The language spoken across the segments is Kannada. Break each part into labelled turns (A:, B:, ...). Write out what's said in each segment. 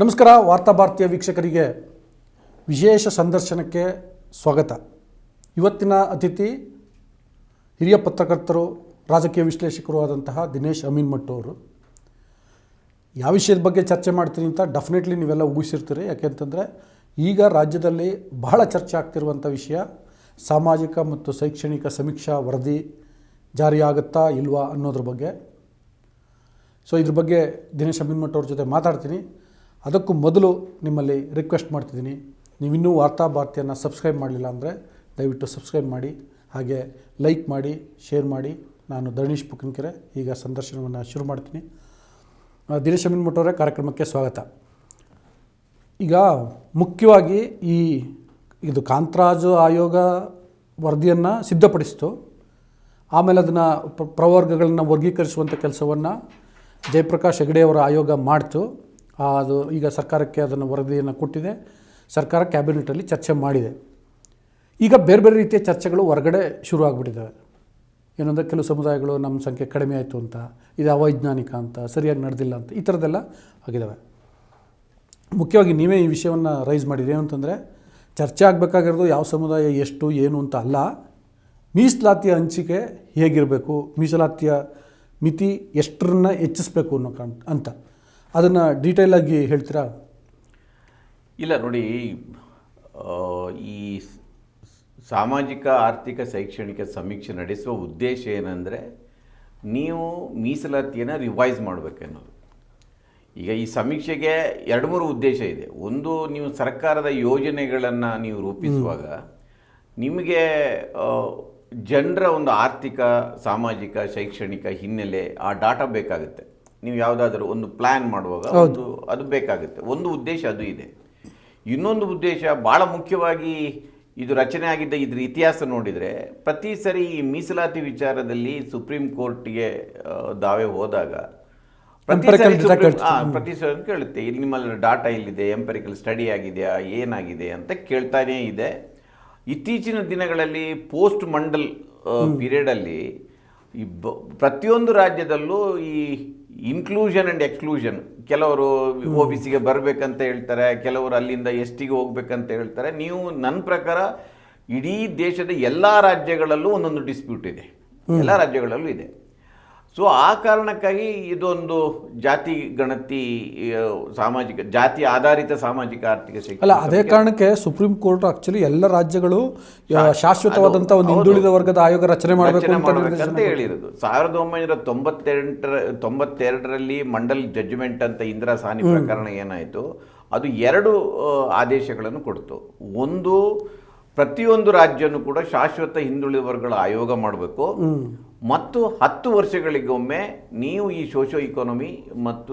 A: ನಮಸ್ಕಾರ, ವಾರ್ತಾ ಭಾರತೀಯ ವೀಕ್ಷಕರಿಗೆ ವಿಶೇಷ ಸಂದರ್ಶನಕ್ಕೆ ಸ್ವಾಗತ. ಇವತ್ತಿನ ಅತಿಥಿ ಹಿರಿಯ ಪತ್ರಕರ್ತರು, ರಾಜಕೀಯ ವಿಶ್ಲೇಷಕರು ಆದಂತಹ ದಿನೇಶ್ ಅಮೀನ್ ಮಟ್ಟು ಅವರು. ಯಾವ ವಿಷಯದ ಬಗ್ಗೆ ಚರ್ಚೆ ಮಾಡ್ತೀನಿ ಅಂತ ಡೆಫಿನೆಟ್ಲಿ ನೀವೆಲ್ಲ ಊಹಿಸಿರ್ತೀರಿ. ಯಾಕೆಂತಂದರೆ ಈಗ ರಾಜ್ಯದಲ್ಲಿ ಬಹಳ ಚರ್ಚೆ ಆಗ್ತಿರುವಂಥ ವಿಷಯ ಸಾಮಾಜಿಕ ಮತ್ತು ಶೈಕ್ಷಣಿಕ ಸಮೀಕ್ಷಾ ವರದಿ ಜಾರಿಯಾಗುತ್ತಾ ಇಲ್ವಾ ಅನ್ನೋದ್ರ ಬಗ್ಗೆ. ಸೊ ಇದ್ರ ಬಗ್ಗೆ ದಿನೇಶ್ ಅಮೀನ್ಮಠ್ ಅವ್ರ ಜೊತೆ ಮಾತಾಡ್ತೀನಿ. ಅದಕ್ಕೂ ಮೊದಲು ನಿಮ್ಮಲ್ಲಿ ರಿಕ್ವೆಸ್ಟ್ ಮಾಡ್ತಿದ್ದೀನಿ. ನೀವಿನ್ನೂ ವಾರ್ತಾ ಭಾರತಿಯನ್ನು ಸಬ್ಸ್ಕ್ರೈಬ್ ಮಾಡಲಿಲ್ಲ ಅಂದರೆ ದಯವಿಟ್ಟು ಸಬ್ಸ್ಕ್ರೈಬ್ ಮಾಡಿ, ಹಾಗೆ ಲೈಕ್ ಮಾಡಿ ಶೇರ್ ಮಾಡಿ. ನಾನು ಧರಣೀಶ್ ಪುಕ್ಕನ್ಕೆರೆ ಈಗ ಸಂದರ್ಶನವನ್ನು ಶುರು ಮಾಡ್ತೀನಿ. ದಿನೇಶ್ ಅಮೀನ್ಮಠ್ ಅವರೇ ಕಾರ್ಯಕ್ರಮಕ್ಕೆ ಸ್ವಾಗತ. ಈಗ ಮುಖ್ಯವಾಗಿ ಈ ಇದು ಕಾಂತರಾಜು ಆಯೋಗ ವರದಿಯನ್ನು ಸಿದ್ಧಪಡಿಸಿತು. ಆಮೇಲೆ ಅದನ್ನು ಪ್ರವರ್ಗಗಳನ್ನು ವರ್ಗೀಕರಿಸುವಂಥ ಕೆಲಸವನ್ನು ಜಯಪ್ರಕಾಶ್ ಹೆಗಡೆಯವರ ಆಯೋಗ ಮಾಡ್ತು. ಅದು ಈಗ ಸರ್ಕಾರಕ್ಕೆ ಅದನ್ನು ವರದಿಯನ್ನು ಕೊಟ್ಟಿದೆ. ಸರ್ಕಾರ ಕ್ಯಾಬಿನೆಟಲ್ಲಿ ಚರ್ಚೆ ಮಾಡಿದೆ. ಈಗ ಬೇರೆ ಬೇರೆ ರೀತಿಯ ಚರ್ಚೆಗಳು ಹೊರಗಡೆ ಶುರು ಆಗಿಬಿಟ್ಟಿದ್ದಾವೆ. ಏನಂದರೆ ಕೆಲವು ಸಮುದಾಯಗಳು ನಮ್ಮ ಸಂಖ್ಯೆ ಕಡಿಮೆ ಆಯಿತು ಅಂತ, ಇದು ಅವೈಜ್ಞಾನಿಕ ಅಂತ, ಸರಿಯಾಗಿ ನಡೆದಿಲ್ಲ ಅಂತ, ಈ ಥರದ್ದೆಲ್ಲ ಆಗಿದ್ದಾವೆ. ಮುಖ್ಯವಾಗಿ ನೀವೇ ಈ ವಿಷಯವನ್ನು ರೈಸ್ ಮಾಡಿದ್ರಿ ಏನಂತಂದರೆ ಚರ್ಚೆ ಆಗಬೇಕಾಗಿರೋದು ಯಾವ ಸಮುದಾಯ ಎಷ್ಟು ಏನು ಅಂತ ಅಲ್ಲ. ಮೀಸಲಾತಿಯ ಹಂಚಿಕೆ ಹೇಗಿರಬೇಕು, ಮೀಸಲಾತಿಯ ಮಿತಿ ಎಷ್ಟರನ್ನ ಹೆಚ್ಚಿಸ್ಬೇಕು ಅನ್ನೋ ಕಾಣ್ ಅಂತ. ಅದನ್ನು ಡೀಟೇಲಾಗಿ ಹೇಳ್ತೀರಾ?
B: ಇಲ್ಲ ನೋಡಿ ಈ ಸಾಮಾಜಿಕ ಆರ್ಥಿಕ ಶೈಕ್ಷಣಿಕ ಸಮೀಕ್ಷೆ ನಡೆಸುವ ಉದ್ದೇಶ ಏನಂದರೆ ನೀವು ಮೀಸಲಾತಿಯನ್ನು ರಿವೈಸ್ ಮಾಡಬೇಕನ್ನೋದು. ಈಗ ಈ ಸಮೀಕ್ಷೆಗೆ ಎರಡು ಮೂರು ಉದ್ದೇಶ ಇದೆ. ಒಂದು ನೀವು ಸರ್ಕಾರದ ಯೋಜನೆಗಳನ್ನು ನೀವು ರೂಪಿಸುವಾಗ ನಿಮಗೆ ಜನರ ಒಂದು ಆರ್ಥಿಕ ಸಾಮಾಜಿಕ ಶೈಕ್ಷಣಿಕ ಹಿನ್ನೆಲೆ ಆ ಡಾಟಾ ಬೇಕಾಗುತ್ತೆ. ನೀವು ಯಾವುದಾದ್ರೂ ಒಂದು ಪ್ಲ್ಯಾನ್ ಮಾಡುವಾಗ ಒಂದು ಅದು ಬೇಕಾಗುತ್ತೆ. ಒಂದು ಉದ್ದೇಶ ಅದು ಇದೆ. ಇನ್ನೊಂದು ಉದ್ದೇಶ ಭಾಳ ಮುಖ್ಯವಾಗಿ ಇದು ರಚನೆ ಆಗಿದ್ದ ಇದ್ರ ಇತಿಹಾಸ ನೋಡಿದರೆ ಪ್ರತಿ ಸರಿ ಈ ಮೀಸಲಾತಿ ವಿಚಾರದಲ್ಲಿ ಸುಪ್ರೀಂ ಕೋರ್ಟ್ಗೆ ದಾವೆ ಹೋದಾಗ ಪ್ರತಿ ಸರಿ ಪ್ರತಿ ಸರಿ ಕೇಳುತ್ತೆ. ಇಲ್ಲಿ ನಿಮ್ಮಲ್ಲಿ ಡಾಟಾ ಇಲ್ಲಿದೆ ಎಂಪರಿಕಲ್ ಸ್ಟಡಿ ಆಗಿದೆಯಾ ಏನಾಗಿದೆ ಅಂತ ಕೇಳ್ತಾನೇ ಇದೆ. ಇತ್ತೀಚಿನ ದಿನಗಳಲ್ಲಿ ಪೋಸ್ಟ್ ಮಂಡಲ್ ಪೀರಿಯಡಲ್ಲಿ ಈ ಪ್ರತಿಯೊಂದು ರಾಜ್ಯದಲ್ಲೂ ಈ ಇನ್ಕ್ಲೂಷನ್ ಆ್ಯಂಡ್ ಎಕ್ಸ್ಕ್ಲೂಷನ್ ಕೆಲವರು ಒ ಬಿ ಸಿಗೆ ಬರಬೇಕಂತ ಹೇಳ್ತಾರೆ ಕೆಲವರು ಅಲ್ಲಿಂದ ಎಸ್ ಟಿಗೆ ಹೋಗ್ಬೇಕಂತ ಹೇಳ್ತಾರೆ. ನೀವು ನನ್ನ ಪ್ರಕಾರ ಇಡೀ ದೇಶದ ಎಲ್ಲ ರಾಜ್ಯಗಳಲ್ಲೂ ಒಂದೊಂದು ಡಿಸ್ಪ್ಯೂಟ್ ಇದೆ. ಎಲ್ಲ ರಾಜ್ಯಗಳಲ್ಲೂ ಇದೆ. ಸೊ ಆ ಕಾರಣಕ್ಕಾಗಿ ಇದೊಂದು ಜಾತಿ ಗಣತಿ ಸಾಮಾಜಿಕ ಜಾತಿ ಆಧಾರಿತ ಸಾಮಾಜಿಕ ಆರ್ಥಿಕ ಶಿಕ್ಷಣ
A: ಅಲ್ಲ ಅದೇ ಕಾರಣಕ್ಕೆ ಸುಪ್ರೀಂ ಕೋರ್ಟ್ ಆಕ್ಚುಲಿ ಎಲ್ಲ ರಾಜ್ಯಗಳು ಶಾಶ್ವತವಾದಂತಹ ಒಂದು ಹಿಂದುಳಿದ ವರ್ಗದ ಆಯೋಗ ರಚನೆ ಮಾಡಬೇಕು ಅಂತ
B: ಹೇಳಿರೋದು. ಸಾವಿರದ ಒಂಬೈನೂರ ತೊಂಬತ್ತೆಂಟರ ತೊಂಬತ್ತೆರಡರಲ್ಲಿ ಮಂಡಲ್ ಜಡ್ಜ್ಮೆಂಟ್ ಅಂತ ಇಂದಿರಾ ಸಾನಿ ಪ್ರಕರಣ ಏನಾಯಿತು ಅದು ಎರಡು ಆದೇಶಗಳನ್ನು ಕೊಡ್ತು. ಒಂದು ಪ್ರತಿಯೊಂದು ರಾಜ್ಯನೂ ಕೂಡ ಶಾಶ್ವತ ಹಿಂದುಳಿದ ವರ್ಗಗಳ ಆಯೋಗ ಮಾಡಬೇಕು. ಮತ್ತು ಹತ್ತು ವರ್ಷಗಳಿಗೊಮ್ಮೆ ನೀವು ಈ ಸೋಷಿಯೋ ಇಕಾನಮಿ ಮತ್ತು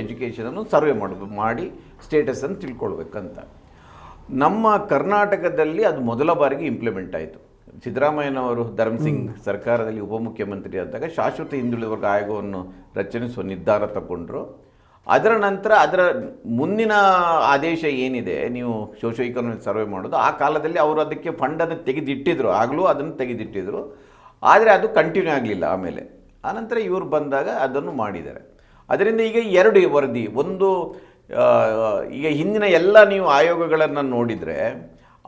B: ಎಜುಕೇಷನನ್ನು ಸರ್ವೆ ಮಾಡಬೇಕು ಮಾಡಿ ಸ್ಟೇಟಸನ್ನು ತಿಳ್ಕೊಳ್ಬೇಕಂತ. ನಮ್ಮ ಕರ್ನಾಟಕದಲ್ಲಿ ಅದು ಮೊದಲ ಬಾರಿಗೆ ಇಂಪ್ಲಿಮೆಂಟ್ ಆಯಿತು. ಸಿದ್ದರಾಮಯ್ಯನವರು ಧರ್ಮಸಿಂಗ್ ಸರ್ಕಾರದಲ್ಲಿ ಉಪಮುಖ್ಯಮಂತ್ರಿ ಆದಾಗ ಶಾಶ್ವತ ಹಿಂದುಳಿದ ವರ್ಗ ಆಯೋಗವನ್ನು ರಚನಿಸುವ ನಿರ್ಧಾರ ತಗೊಂಡ್ರು. ಅದರ ನಂತರ ಅದರ ಮುಂದಿನ ಆದೇಶ ಏನಿದೆ ನೀವು ಸೋಷಿಯೋ ಇಕಾನಮಿ ಸರ್ವೆ ಮಾಡೋದು ಆ ಕಾಲದಲ್ಲಿ ಅವರು ಅದಕ್ಕೆ ಫಂಡನ್ನು ತೆಗೆದಿಟ್ಟಿದ್ರು. ಆಗಲೂ ಅದನ್ನು ತೆಗೆದಿಟ್ಟಿದ್ರು. ಆದರೆ ಅದು ಕಂಟಿನ್ಯೂ ಆಗಲಿಲ್ಲ ಆಮೇಲೆ. ಆನಂತರ ಇವರು ಬಂದಾಗ ಅದನ್ನು ಮಾಡಿದ್ದಾರೆ. ಅದರಿಂದ ಈಗ ಎರಡು ವರದಿ ಒಂದು ಈಗ ಹಿಂದಿನ ಎಲ್ಲ ನೀವು ಆಯೋಗಗಳನ್ನು ನೋಡಿದರೆ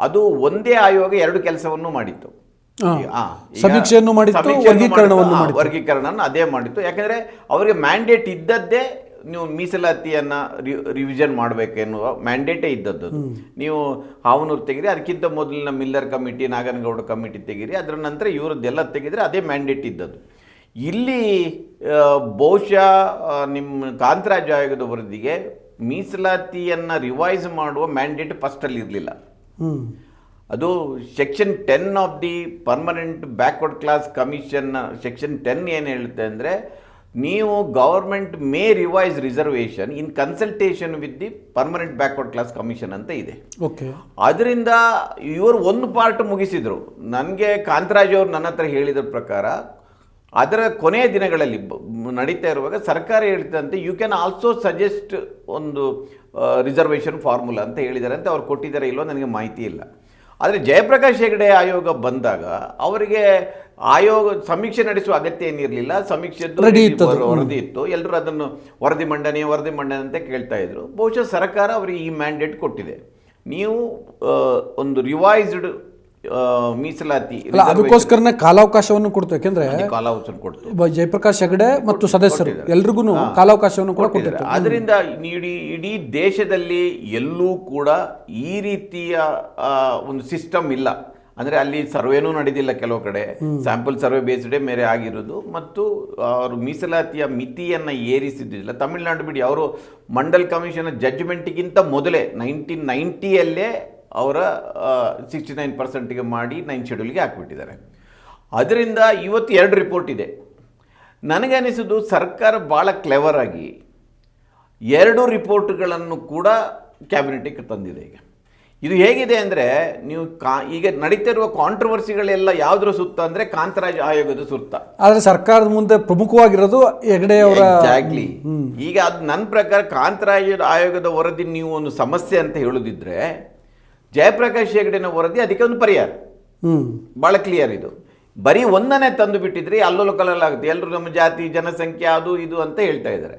B: ಅದು ಒಂದೇ ಆಯೋಗ ಎರಡು ಕೆಲಸವನ್ನು ಮಾಡಿತ್ತು.
A: ಸಮೀಕ್ಷೆಯನ್ನು ಮಾಡಿತ್ತು, ವರ್ಗೀಕರಣವನ್ನು
B: ಮಾಡಿತ್ತು,
A: ಮಾಡಿತ್ತು.
B: ವರ್ಗೀಕರಣವನ್ನು ಅದೇ ಮಾಡಿತ್ತು. ಯಾಕಂದರೆ ಅವರಿಗೆ ಮ್ಯಾಂಡೇಟ್ ಇದ್ದದ್ದೇ ನೀವು ಮೀಸಲಾತಿಯನ್ನು ರಿವಿಷನ್ ಮಾಡಬೇಕೆನ್ನುವ ಮ್ಯಾಂಡೇಟೇ ಇದ್ದದ್ದು ನೀವು ಹಾವನೂರು ತೆಗಿರಿ ಅದಕ್ಕಿಂತ ಮೊದಲಿನ ಮಿಲ್ಲರ್ ಕಮಿಟಿ ನಾಗನಗೌಡ ಕಮಿಟಿ ತೆಗೀರಿ ಅದರ ನಂತರ ಇವರದ್ದೆಲ್ಲ ತೆಗೆದ್ರೆ ಅದೇ ಮ್ಯಾಂಡೇಟ್ ಇದ್ದದ್ದು. ಇಲ್ಲಿ ಬಹುಶಃ ನಿಮ್ಮ ಕಾಂತರಾಜ್ ಆಯೋಗದ ವರದಿಗೆ ಮೀಸಲಾತಿಯನ್ನು ರಿವೈಸ್ ಮಾಡುವ ಮ್ಯಾಂಡೇಟ್ ಫಸ್ಟಲ್ಲಿ ಇರಲಿಲ್ಲ. ಅದು section ten of the permanent backward class commission section ten ಏನು ಹೇಳುತ್ತೆ ಅಂದರೆ ನೀವು government may revise reservation in consultation with the permanent backward class commission ಅಂತ ಇದೆ.
A: ಓಕೆ
B: ಅದರಿಂದ ಇವರು ಒಂದು ಪಾರ್ಟ್ ಮುಗಿಸಿದರು. ನನಗೆ ಕಾಂತರಾಜ್ ಅವರು ನನ್ನ ಹತ್ರ ಹೇಳಿದ ಪ್ರಕಾರ ಅದರ ಕೊನೆಯ ದಿನಗಳಲ್ಲಿ ಬ- ನಡೀತಾ ಇರುವಾಗ ಸರ್ಕಾರ ಹೇಳ್ತಂತೆ ಯು ಕ್ಯಾನ್ ಆಲ್ಸೋ ಸಜೆಸ್ಟ್ ಒಂದು ರಿಸರ್ವೇಷನ್ ಫಾರ್ಮುಲಾ ಅಂತ ಹೇಳಿದ್ದಾರೆ ಅಂತ ಅವ್ರು ಕೊಟ್ಟಿದ್ದಾರೆ ಇಲ್ಲೋ ನನಗೆ ಮಾಹಿತಿ ಇಲ್ಲ. ಆದರೆ ಜಯಪ್ರಕಾಶ್ ಹೆಗಡೆ ಆಯೋಗ ಬಂದಾಗ ಅವರಿಗೆ ಆಯೋಗ ಸಮೀಕ್ಷೆ ನಡೆಸುವ ಅಗತ್ಯ ಏನಿರಲಿಲ್ಲ. ಸಮೀಕ್ಷೆ. ವರದಿ ಇತ್ತು. ಎಲ್ಲರೂ ಅದನ್ನು ವರದಿ ಮಂಡನೆ ವರದಿ ಮಂಡನೆ ಅಂತ ಕೇಳ್ತಾ ಇದ್ರು. ಬಹುಶಃ ಸರ್ಕಾರ ಅವರಿಗೆ ಈ ಮ್ಯಾಂಡೇಟ್ ಕೊಟ್ಟಿದೆ. ನೀವು ಒಂದು ರಿವೈಸ್ಡ್ ಮೀಸಲಾತಿ
A: ಅದಕ್ಕೋಸ್ಕರ ಅದಕ್ಕೋಸ್ಕರನೇ ಕಾಲಾವಕಾಶವನ್ನು ಕೊಡ್ತು. ಯಾಕೆಂದ್ರೆ
B: ಕಾಲಾವಕಾಶ ಕೊಡ್ತು.
A: ಜಯಪ್ರಕಾಶ್ ಹೆಗಡೆ ಮತ್ತು ಸದಸ್ಯರು ಎಲ್ರಿಗೂ ಕಾಲಾವಕಾಶವನ್ನು ಕೂಡ ಕೊಟ್ಟಿದ್ದಾರೆ.
B: ಅದರಿಂದ ಇಡೀ ಇಡೀ ದೇಶದಲ್ಲಿ ಎಲ್ಲೂ ಕೂಡ ಈ ರೀತಿಯ ಒಂದು ಸಿಸ್ಟಮ್ ಇಲ್ಲ. ಅಂದ್ರೆ ಅಲ್ಲಿ ಸರ್ವೇನೂ ನಡೆದಿಲ್ಲ ಕೆಲವು ಕಡೆ. ಸ್ಯಾಂಪಲ್ ಸರ್ವೆ ಬೇಸ್ಡೇ ಮೇರೆ ಆಗಿರೋದು. ಮತ್ತು ಅವರು ಮೀಸಲಾತಿಯ ಮಿತಿಯನ್ನು ಏರಿಸಿದ್ದಿಲ್ಲ ತಮಿಳುನಾಡು ಬಿಡಿ ಅವರು ಮಂಡಲ್ ಕಮಿಷನ್ ಜಡ್ಜ್ಮೆಂಟ್ಗಿಂತ ಮೊದಲೇ ನೈನ್ಟೀನ್ ನೈಂಟಿಯಲ್ಲೇ ಅವರ ಸಿಕ್ಸ್ಟಿ ನೈನ್ ಪರ್ಸೆಂಟ್ಗೆ ಮಾಡಿ ನೈನ್ ಶೆಡ್ಯೂಲ್ಗೆ ಹಾಕಿಬಿಟ್ಟಿದ್ದಾರೆ. ಅದರಿಂದ ಇವತ್ತು ಎರಡು ರಿಪೋರ್ಟ್ ಇದೆ. ನನಗನಿಸೋದು ಸರ್ಕಾರ ಭಾಳ ಕ್ಲೆವರ್ ಆಗಿ ಎರಡು ರಿಪೋರ್ಟ್ಗಳನ್ನು ಕೂಡ ಕ್ಯಾಬಿನೆಟಿಗೆ ತಂದಿದೆ ಈಗ. ಇದು ಹೇಗಿದೆ ಅಂದರೆ ನೀವು ಕಾ ಈಗ ನಡೀತಿರುವ ಕಾಂಟ್ರವರ್ಸಿಗಳೆಲ್ಲ ಯಾವುದ್ರ ಸುತ್ತ ಅಂದರೆ ಕಾಂತರಾಜ್ ಆಯೋಗದ ಸುತ್ತ.
A: ಆದ್ರೆ ಸರ್ಕಾರದ ಮುಂದೆ ಪ್ರಮುಖವಾಗಿರೋದು ಹೆಗಡೆ ಅವರ
B: ಎಕ್ಸಾಕ್ಟ್ಲಿ ಈಗ ಅದು ನನ್ನ ಪ್ರಕಾರ ಕಾಂತರಾಜ್ ಆಯೋಗದ ವರದಿ ನೀವು ಒಂದು ಸಮಸ್ಯೆ ಅಂತ ಹೇಳುದಿದ್ರೆ ಜಯಪ್ರಕಾಶ್ ಹೆಗಡೆನ ವರದಿ ಅದಕ್ಕೆ ಒಂದು ಪರಿಹಾರ.
A: ಹ್ಮ್.
B: ಭಾಳ ಕ್ಲಿಯರ್ ಇದು. ಬರೀ ಒಂದನೇ ತಂದು ಬಿಟ್ಟಿದ್ರೆ ಅಲ್ಲೋಲ ಕಲ್ಲಲಾಗುತ್ತೆ ಎಲ್ಲರೂ ನಮ್ಮ ಜಾತಿ ಜನಸಂಖ್ಯೆ ಅದು ಇದು ಅಂತ ಹೇಳ್ತಾ ಇದ್ದಾರೆ.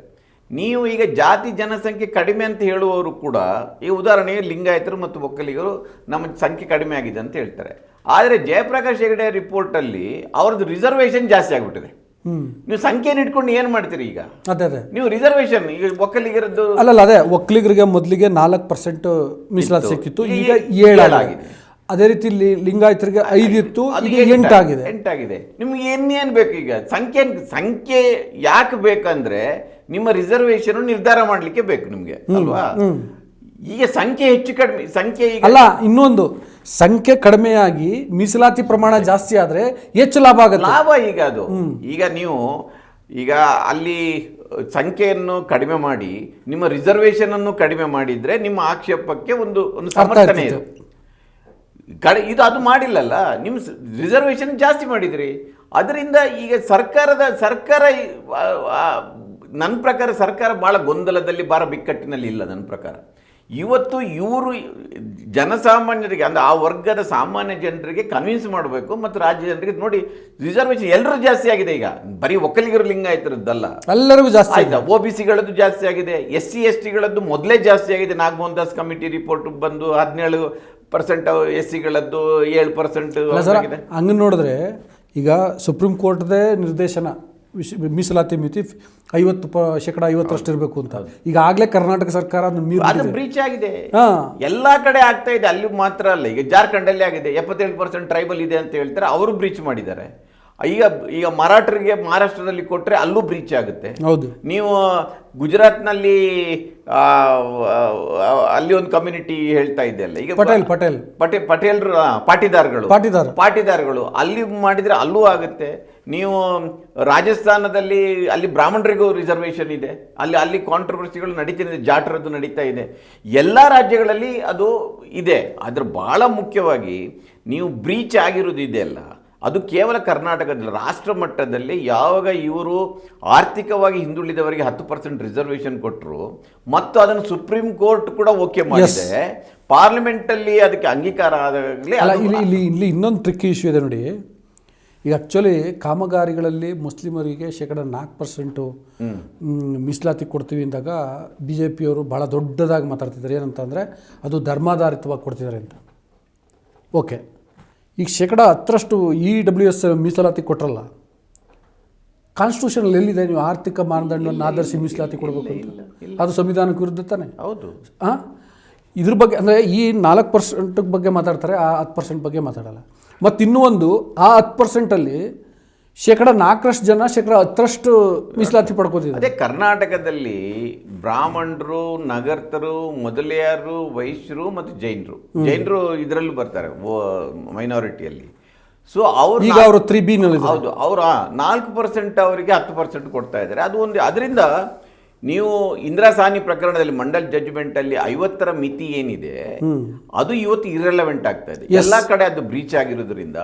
B: ನೀವು ಈಗ ಜಾತಿ ಜನಸಂಖ್ಯೆ ಕಡಿಮೆ ಅಂತ ಹೇಳುವವರು ಕೂಡ ಈ ಉದಾಹರಣೆಗೆ ಲಿಂಗಾಯತರು ಮತ್ತು ಒಕ್ಕಲಿಗರು ನಮ್ಮ ಸಂಖ್ಯೆ ಕಡಿಮೆ ಆಗಿದೆ ಅಂತ ಹೇಳ್ತಾರೆ. ಆದರೆ ಜಯಪ್ರಕಾಶ್ ಹೆಗಡೆ ರಿಪೋರ್ಟಲ್ಲಿ ಅವ್ರದ್ದು ರಿಸರ್ವೇಷನ್ ಜಾಸ್ತಿ ಆಗಿಬಿಟ್ಟಿದೆ. ನೀವು ಸಂಖ್ಯೆನ ಇಟ್ಕೊಂಡು ಏನು ಮಾಡ್ತೀರಿ ಈಗ?
A: ಅದೇ ಅದೇ.
B: ನೀವು ರಿಸರ್ವೇಷನ್ ಈಗ ಒಕ್ಕಲಿಗರದ್ದು
A: ಅಲ್ಲಲ್ಲ ಅದೇ ಒಕ್ಕಲಿಗರಿಗೆ ಮೊದಲಿಗೆ ನಾಲ್ಕು ಪರ್ಸೆಂಟ್ ಮೀಸಲಾತಿ ಸಿಕ್ಕಿತ್ತು
B: ಈಗ ಏಳಾಗಿದೆ.
A: ಅದೇ ರೀತಿ ಇಲ್ಲಿ ಲಿಂಗಾಯತರಿಗೆ
B: ಐದಿತ್ತು
A: ಈಗ ಎಂಟಾಗಿದೆ.
B: ಎಂಟಾಗಿದೆ. ನಿಮ್ಗೆ ಇನ್ನೇನು ಬೇಕು ಈಗ? ಸಂಖ್ಯೆ ಸಂಖ್ಯೆ ಯಾಕೆ ಬೇಕಂದ್ರೆ ನಿಮ್ಮ ರಿಸರ್ವೇಶನ್ ನಿರ್ಧಾರ ಮಾಡಲಿಕ್ಕೆ ಬೇಕು ನಿಮಗೆ ಅಲ್ವಾ? ಈಗ ಸಂಖ್ಯೆ ಹೆಚ್ಚು ಕಡಿಮೆ ಸಂಖ್ಯೆ ಈಗ
A: ಅಲ್ಲ ಇನ್ನೊಂದು ಸಂಖ್ಯೆ ಕಡಿಮೆಯಾಗಿ ಮೀಸಲಾತಿ ಪ್ರಮಾಣ ಜಾಸ್ತಿ ಆದ್ರೆ ಹೆಚ್ಚು ಲಾಭ ಆಗುತ್ತೆ.
B: ಲಾಭ ಈಗ ಅದು. ಈಗ ನೀವು ಈಗ ಅಲ್ಲಿ ಸಂಖ್ಯೆಯನ್ನು ಕಡಿಮೆ ಮಾಡಿ ನಿಮ್ಮ ರಿಸರ್ವೇಶನ್ ಅನ್ನು ಕಡಿಮೆ ಮಾಡಿದ್ರೆ ನಿಮ್ಮ ಆಕ್ಷೇಪಕ್ಕೆ ಒಂದು ಒಂದು ಸಮರ್ಥನೆ ಇದೆ ಕಡೆ ಇದು ಅದು ಮಾಡಿಲ್ಲಲ್ಲ ನಿಮ್ಮ ರಿಸರ್ವೇಶನ್ ಜಾಸ್ತಿ ಮಾಡಿದ್ರಿ. ಅದರಿಂದ ಈಗ ಸರ್ಕಾರದ ಸರ್ಕಾರ ನನ್ನ ಪ್ರಕಾರ ಸರ್ಕಾರ ಭಾಳ ಗೊಂದಲದಲ್ಲಿ ಭಾರ ಬಿಕ್ಕಟ್ಟಿನಲ್ಲಿ ಇಲ್ಲ ನನ್ನ ಪ್ರಕಾರ. ಇವತ್ತು ಇವರು ಜನಸಾಮಾನ್ಯರಿಗೆ ಅಂದ್ರೆ ಆ ವರ್ಗದ ಸಾಮಾನ್ಯ ಜನರಿಗೆ ಕನ್ವಿನ್ಸ್ ಮಾಡಬೇಕು ಮತ್ತು ರಾಜ್ಯ ಜನರಿಗೆ ನೋಡಿ ರಿಸರ್ವೇಶನ್ ಎಲ್ಲರೂ ಜಾಸ್ತಿ ಆಗಿದೆ ಈಗ. ಬರೀ ಒಕ್ಕಲಿಗರು ಲಿಂಗಾಯತರದ್ದಲ್ಲ
A: ಎಲ್ಲರಿಗೂ ಜಾಸ್ತಿ
B: ಆಯ್ತಾ? ಒ ಬಿ ಸಿಗಳದ್ದು ಜಾಸ್ತಿ ಆಗಿದೆ. ಎಸ್ ಸಿ ಎಸ್ ಟಿಗಳದ್ದು ಮೊದಲೇ ಜಾಸ್ತಿ ಆಗಿದೆ. ನಾಗಮೋಹನ್ ದಾಸ್ ಕಮಿಟಿ ರಿಪೋರ್ಟ್ ಬಂದು ಹದಿನೇಳು ಪರ್ಸೆಂಟ್ ಎಸ್ ಸಿಗಳದ್ದು ಏಳು ಪರ್ಸೆಂಟ್
A: ಹಂಗೆ ನೋಡಿದ್ರೆ ಈಗ ಸುಪ್ರೀಂ ಕೋರ್ಟ್ದೇ ನಿರ್ದೇಶನ. ವಿಶ್ ಮೀಸಲಾತಿ ಮಿತಿ ಐವತ್ತು ಪ ಶೇಕಡ ಐವತ್ತರಷ್ಟು ಇರಬೇಕು ಅಂತ. ಈಗಾಗಲೇ ಕರ್ನಾಟಕ ಸರ್ಕಾರ
B: ಅದು ಬ್ರೀಚ್ ಆಗಿದೆ.
A: ಹಾ.
B: ಎಲ್ಲಾ ಕಡೆ ಆಗ್ತಾ ಇದೆ ಅಲ್ಲಿ ಮಾತ್ರ ಅಲ್ಲ. ಈಗ ಜಾರ್ಖಂಡಲ್ಲಿ ಆಗಿದೆ. ಎಪ್ಪತ್ತೇಳು ಪರ್ಸೆಂಟ್ ಟ್ರೈಬಲ್ ಇದೆ ಅಂತ ಹೇಳ್ತಾರೆ ಅವರು ಬ್ರೀಚ್ ಮಾಡಿದ್ದಾರೆ. ಈಗ ಈಗ ಮರಾಠರಿಗೆ ಮಹಾರಾಷ್ಟ್ರದಲ್ಲಿ ಕೊಟ್ಟರೆ ಅಲ್ಲೂ ಬ್ರೀಚ್ ಆಗುತ್ತೆ.
A: ಹೌದು.
B: ನೀವು ಗುಜರಾತ್ನಲ್ಲಿ ಅಲ್ಲಿ ಒಂದು ಕಮ್ಯುನಿಟಿ ಹೇಳ್ತಾ ಇದೆ ಅಲ್ಲ ಈಗ
A: ಪಟೇಲ್ ಪಟೇಲ್.
B: ಪಟೇ ಪಟೇಲ್ರು ಪಾಟಿದಾರ್ಗಳು.
A: ಪಾಟಿದಾರ್.
B: ಪಾಟಿದಾರ್ಗಳು. ಅಲ್ಲಿ ಮಾಡಿದ್ರೆ ಅಲ್ಲೂ ಆಗುತ್ತೆ. ನೀವು ರಾಜಸ್ಥಾನದಲ್ಲಿ ಅಲ್ಲಿ ಬ್ರಾಹ್ಮಣರಿಗೂ ರಿಸರ್ವೇಷನ್ ಇದೆ. ಅಲ್ಲಿ ಅಲ್ಲಿ ಕಾಂಟ್ರವರ್ಸಿಗಳು ನಡೀತಿದೆ ಜಾಟ್ರದ್ದು ನಡೀತಾ ಇದೆ. ಎಲ್ಲ ರಾಜ್ಯಗಳಲ್ಲಿ ಅದು ಇದೆ. ಆದರೆ ಭಾಳ ಮುಖ್ಯವಾಗಿ ನೀವು ಬ್ರೀಚ್ ಆಗಿರೋದು ಇದೆಯಲ್ಲ ಅದು ಕೇವಲ ಕರ್ನಾಟಕದಲ್ಲಿ ರಾಷ್ಟ್ರ ಮಟ್ಟದಲ್ಲಿ ಯಾವಾಗ ಇವರು ಆರ್ಥಿಕವಾಗಿ ಹಿಂದುಳಿದವರಿಗೆ ಹತ್ತು ಪರ್ಸೆಂಟ್ ರಿಸರ್ವೇಷನ್ ಕೊಟ್ಟರು ಮತ್ತು ಅದನ್ನು ಸುಪ್ರೀಂ ಕೋರ್ಟ್ ಕೂಡ ಓಕೆ ಮಾಡಿದೆ. ಪಾರ್ಲಿಮೆಂಟಲ್ಲಿ ಅದಕ್ಕೆ ಅಂಗೀಕಾರ ಆದಾಗಲೇ
A: ಅಲ್ಲ ಇಲ್ಲಿ ಇಲ್ಲಿ ಇಲ್ಲಿ ಇನ್ನೊಂದು ಟ್ರಿಕ್ ಇಶ್ಯೂ ಇದೆ ನೋಡಿ. ಈಗ ಆ್ಯಕ್ಚುಲಿ ಕಾಮಗಾರಿಗಳಲ್ಲಿ ಮುಸ್ಲಿಮರಿಗೆ ಶೇಕಡ ನಾಲ್ಕು ಪರ್ಸೆಂಟು ಮೀಸಲಾತಿ ಕೊಡ್ತೀವಿ ಅಂದಾಗ ಬಿ ಜೆ ಪಿಯವರು ಭಾಳ ದೊಡ್ಡದಾಗಿ ಮಾತಾಡ್ತಿದ್ದಾರೆ. ಏನಂತಂದರೆ ಅದು ಧರ್ಮಾಧಾರಿತವಾಗಿ ಕೊಡ್ತಿದ್ದಾರೆ ಅಂತ. ಓಕೆ ಈಗ ಶೇಕಡ ಹತ್ತರಷ್ಟು ಇ ಡಬ್ಲ್ಯೂ ಎಸ್ ಮೀಸಲಾತಿ ಕೊಟ್ಟರಲ್ಲ ಕಾನ್ಸ್ಟಿಟ್ಯೂಷನಲ್ಲಿ ಎಲ್ಲಿದೆ ನೀವು ಆರ್ಥಿಕ ಮಾನದಂಡವನ್ನು ಆಧರಿಸಿ ಮೀಸಲಾತಿ ಕೊಡಬೇಕು ಅಂತ? ಅದು ಸಂವಿಧಾನಕ್ಕೆ ವಿರುದ್ಧ ತಾನೆ?
B: ಹೌದು.
A: ಹಾಂ ಇದ್ರ ಬಗ್ಗೆ ಅಂದರೆ ಈ ನಾಲ್ಕು ಪರ್ಸೆಂಟ್ ಬಗ್ಗೆ ಮಾತಾಡ್ತಾರೆ ಆ ಹತ್ತು ಪರ್ಸೆಂಟ್ ಬಗ್ಗೆ ಮಾತಾಡಲ್ಲ. ಮತ್ತು ಇನ್ನೂ ಒಂದು ಆ ಹತ್ತು ಪರ್ಸೆಂಟಲ್ಲಿ ಶೇಕಡ ನಾಲ್ಕರಷ್ಟು ಜನ ಶೇಕಡ ಹತ್ತರಷ್ಟು ಮೀಸಲಾತಿ ಪಡ್ಕೋತಿದ್ದಾರೆ.
B: ಅದೇ ಕರ್ನಾಟಕದಲ್ಲಿ ಬ್ರಾಹ್ಮಣರು ನಗರ್ತರು ಮೊದಲಿಯಾರು ವೈಶ್ಯರು ಮತ್ತು ಜೈನರು. ಜೈನರು ಇದರಲ್ಲೂ ಬರ್ತಾರೆ ಮೈನಾರಿಟಿಯಲ್ಲಿ. ಸೊ ಅವರು
A: ಈಗ ಅವರು ತ್ರೀ
B: ಹೌದು ಅವರ ನಾಲ್ಕು ಪರ್ಸೆಂಟ್ ಅವರಿಗೆ ಹತ್ತು ಪರ್ಸೆಂಟ್ ಕೊಡ್ತಾ ಇದ್ದಾರೆ. ಅದು ಒಂದು ಅದರಿಂದ ನೀವು ಇಂದಿರಾ ಸಾನಿ ಪ್ರಕರಣದಲ್ಲಿ ಮಂಡಲ್ ಜಡ್ಜ್ಮೆಂಟ್ ಅಲ್ಲಿ ಐವತ್ತರ ಮಿತಿ ಏನಿದೆ ಅದು ಇವತ್ತು ಇರೆಲೆವೆಂಟ್ ಆಗ್ತಾ ಇದೆ. ಎಲ್ಲ ಕಡೆ ಅದು ಬ್ರೀಚ್ ಆಗಿರೋದ್ರಿಂದ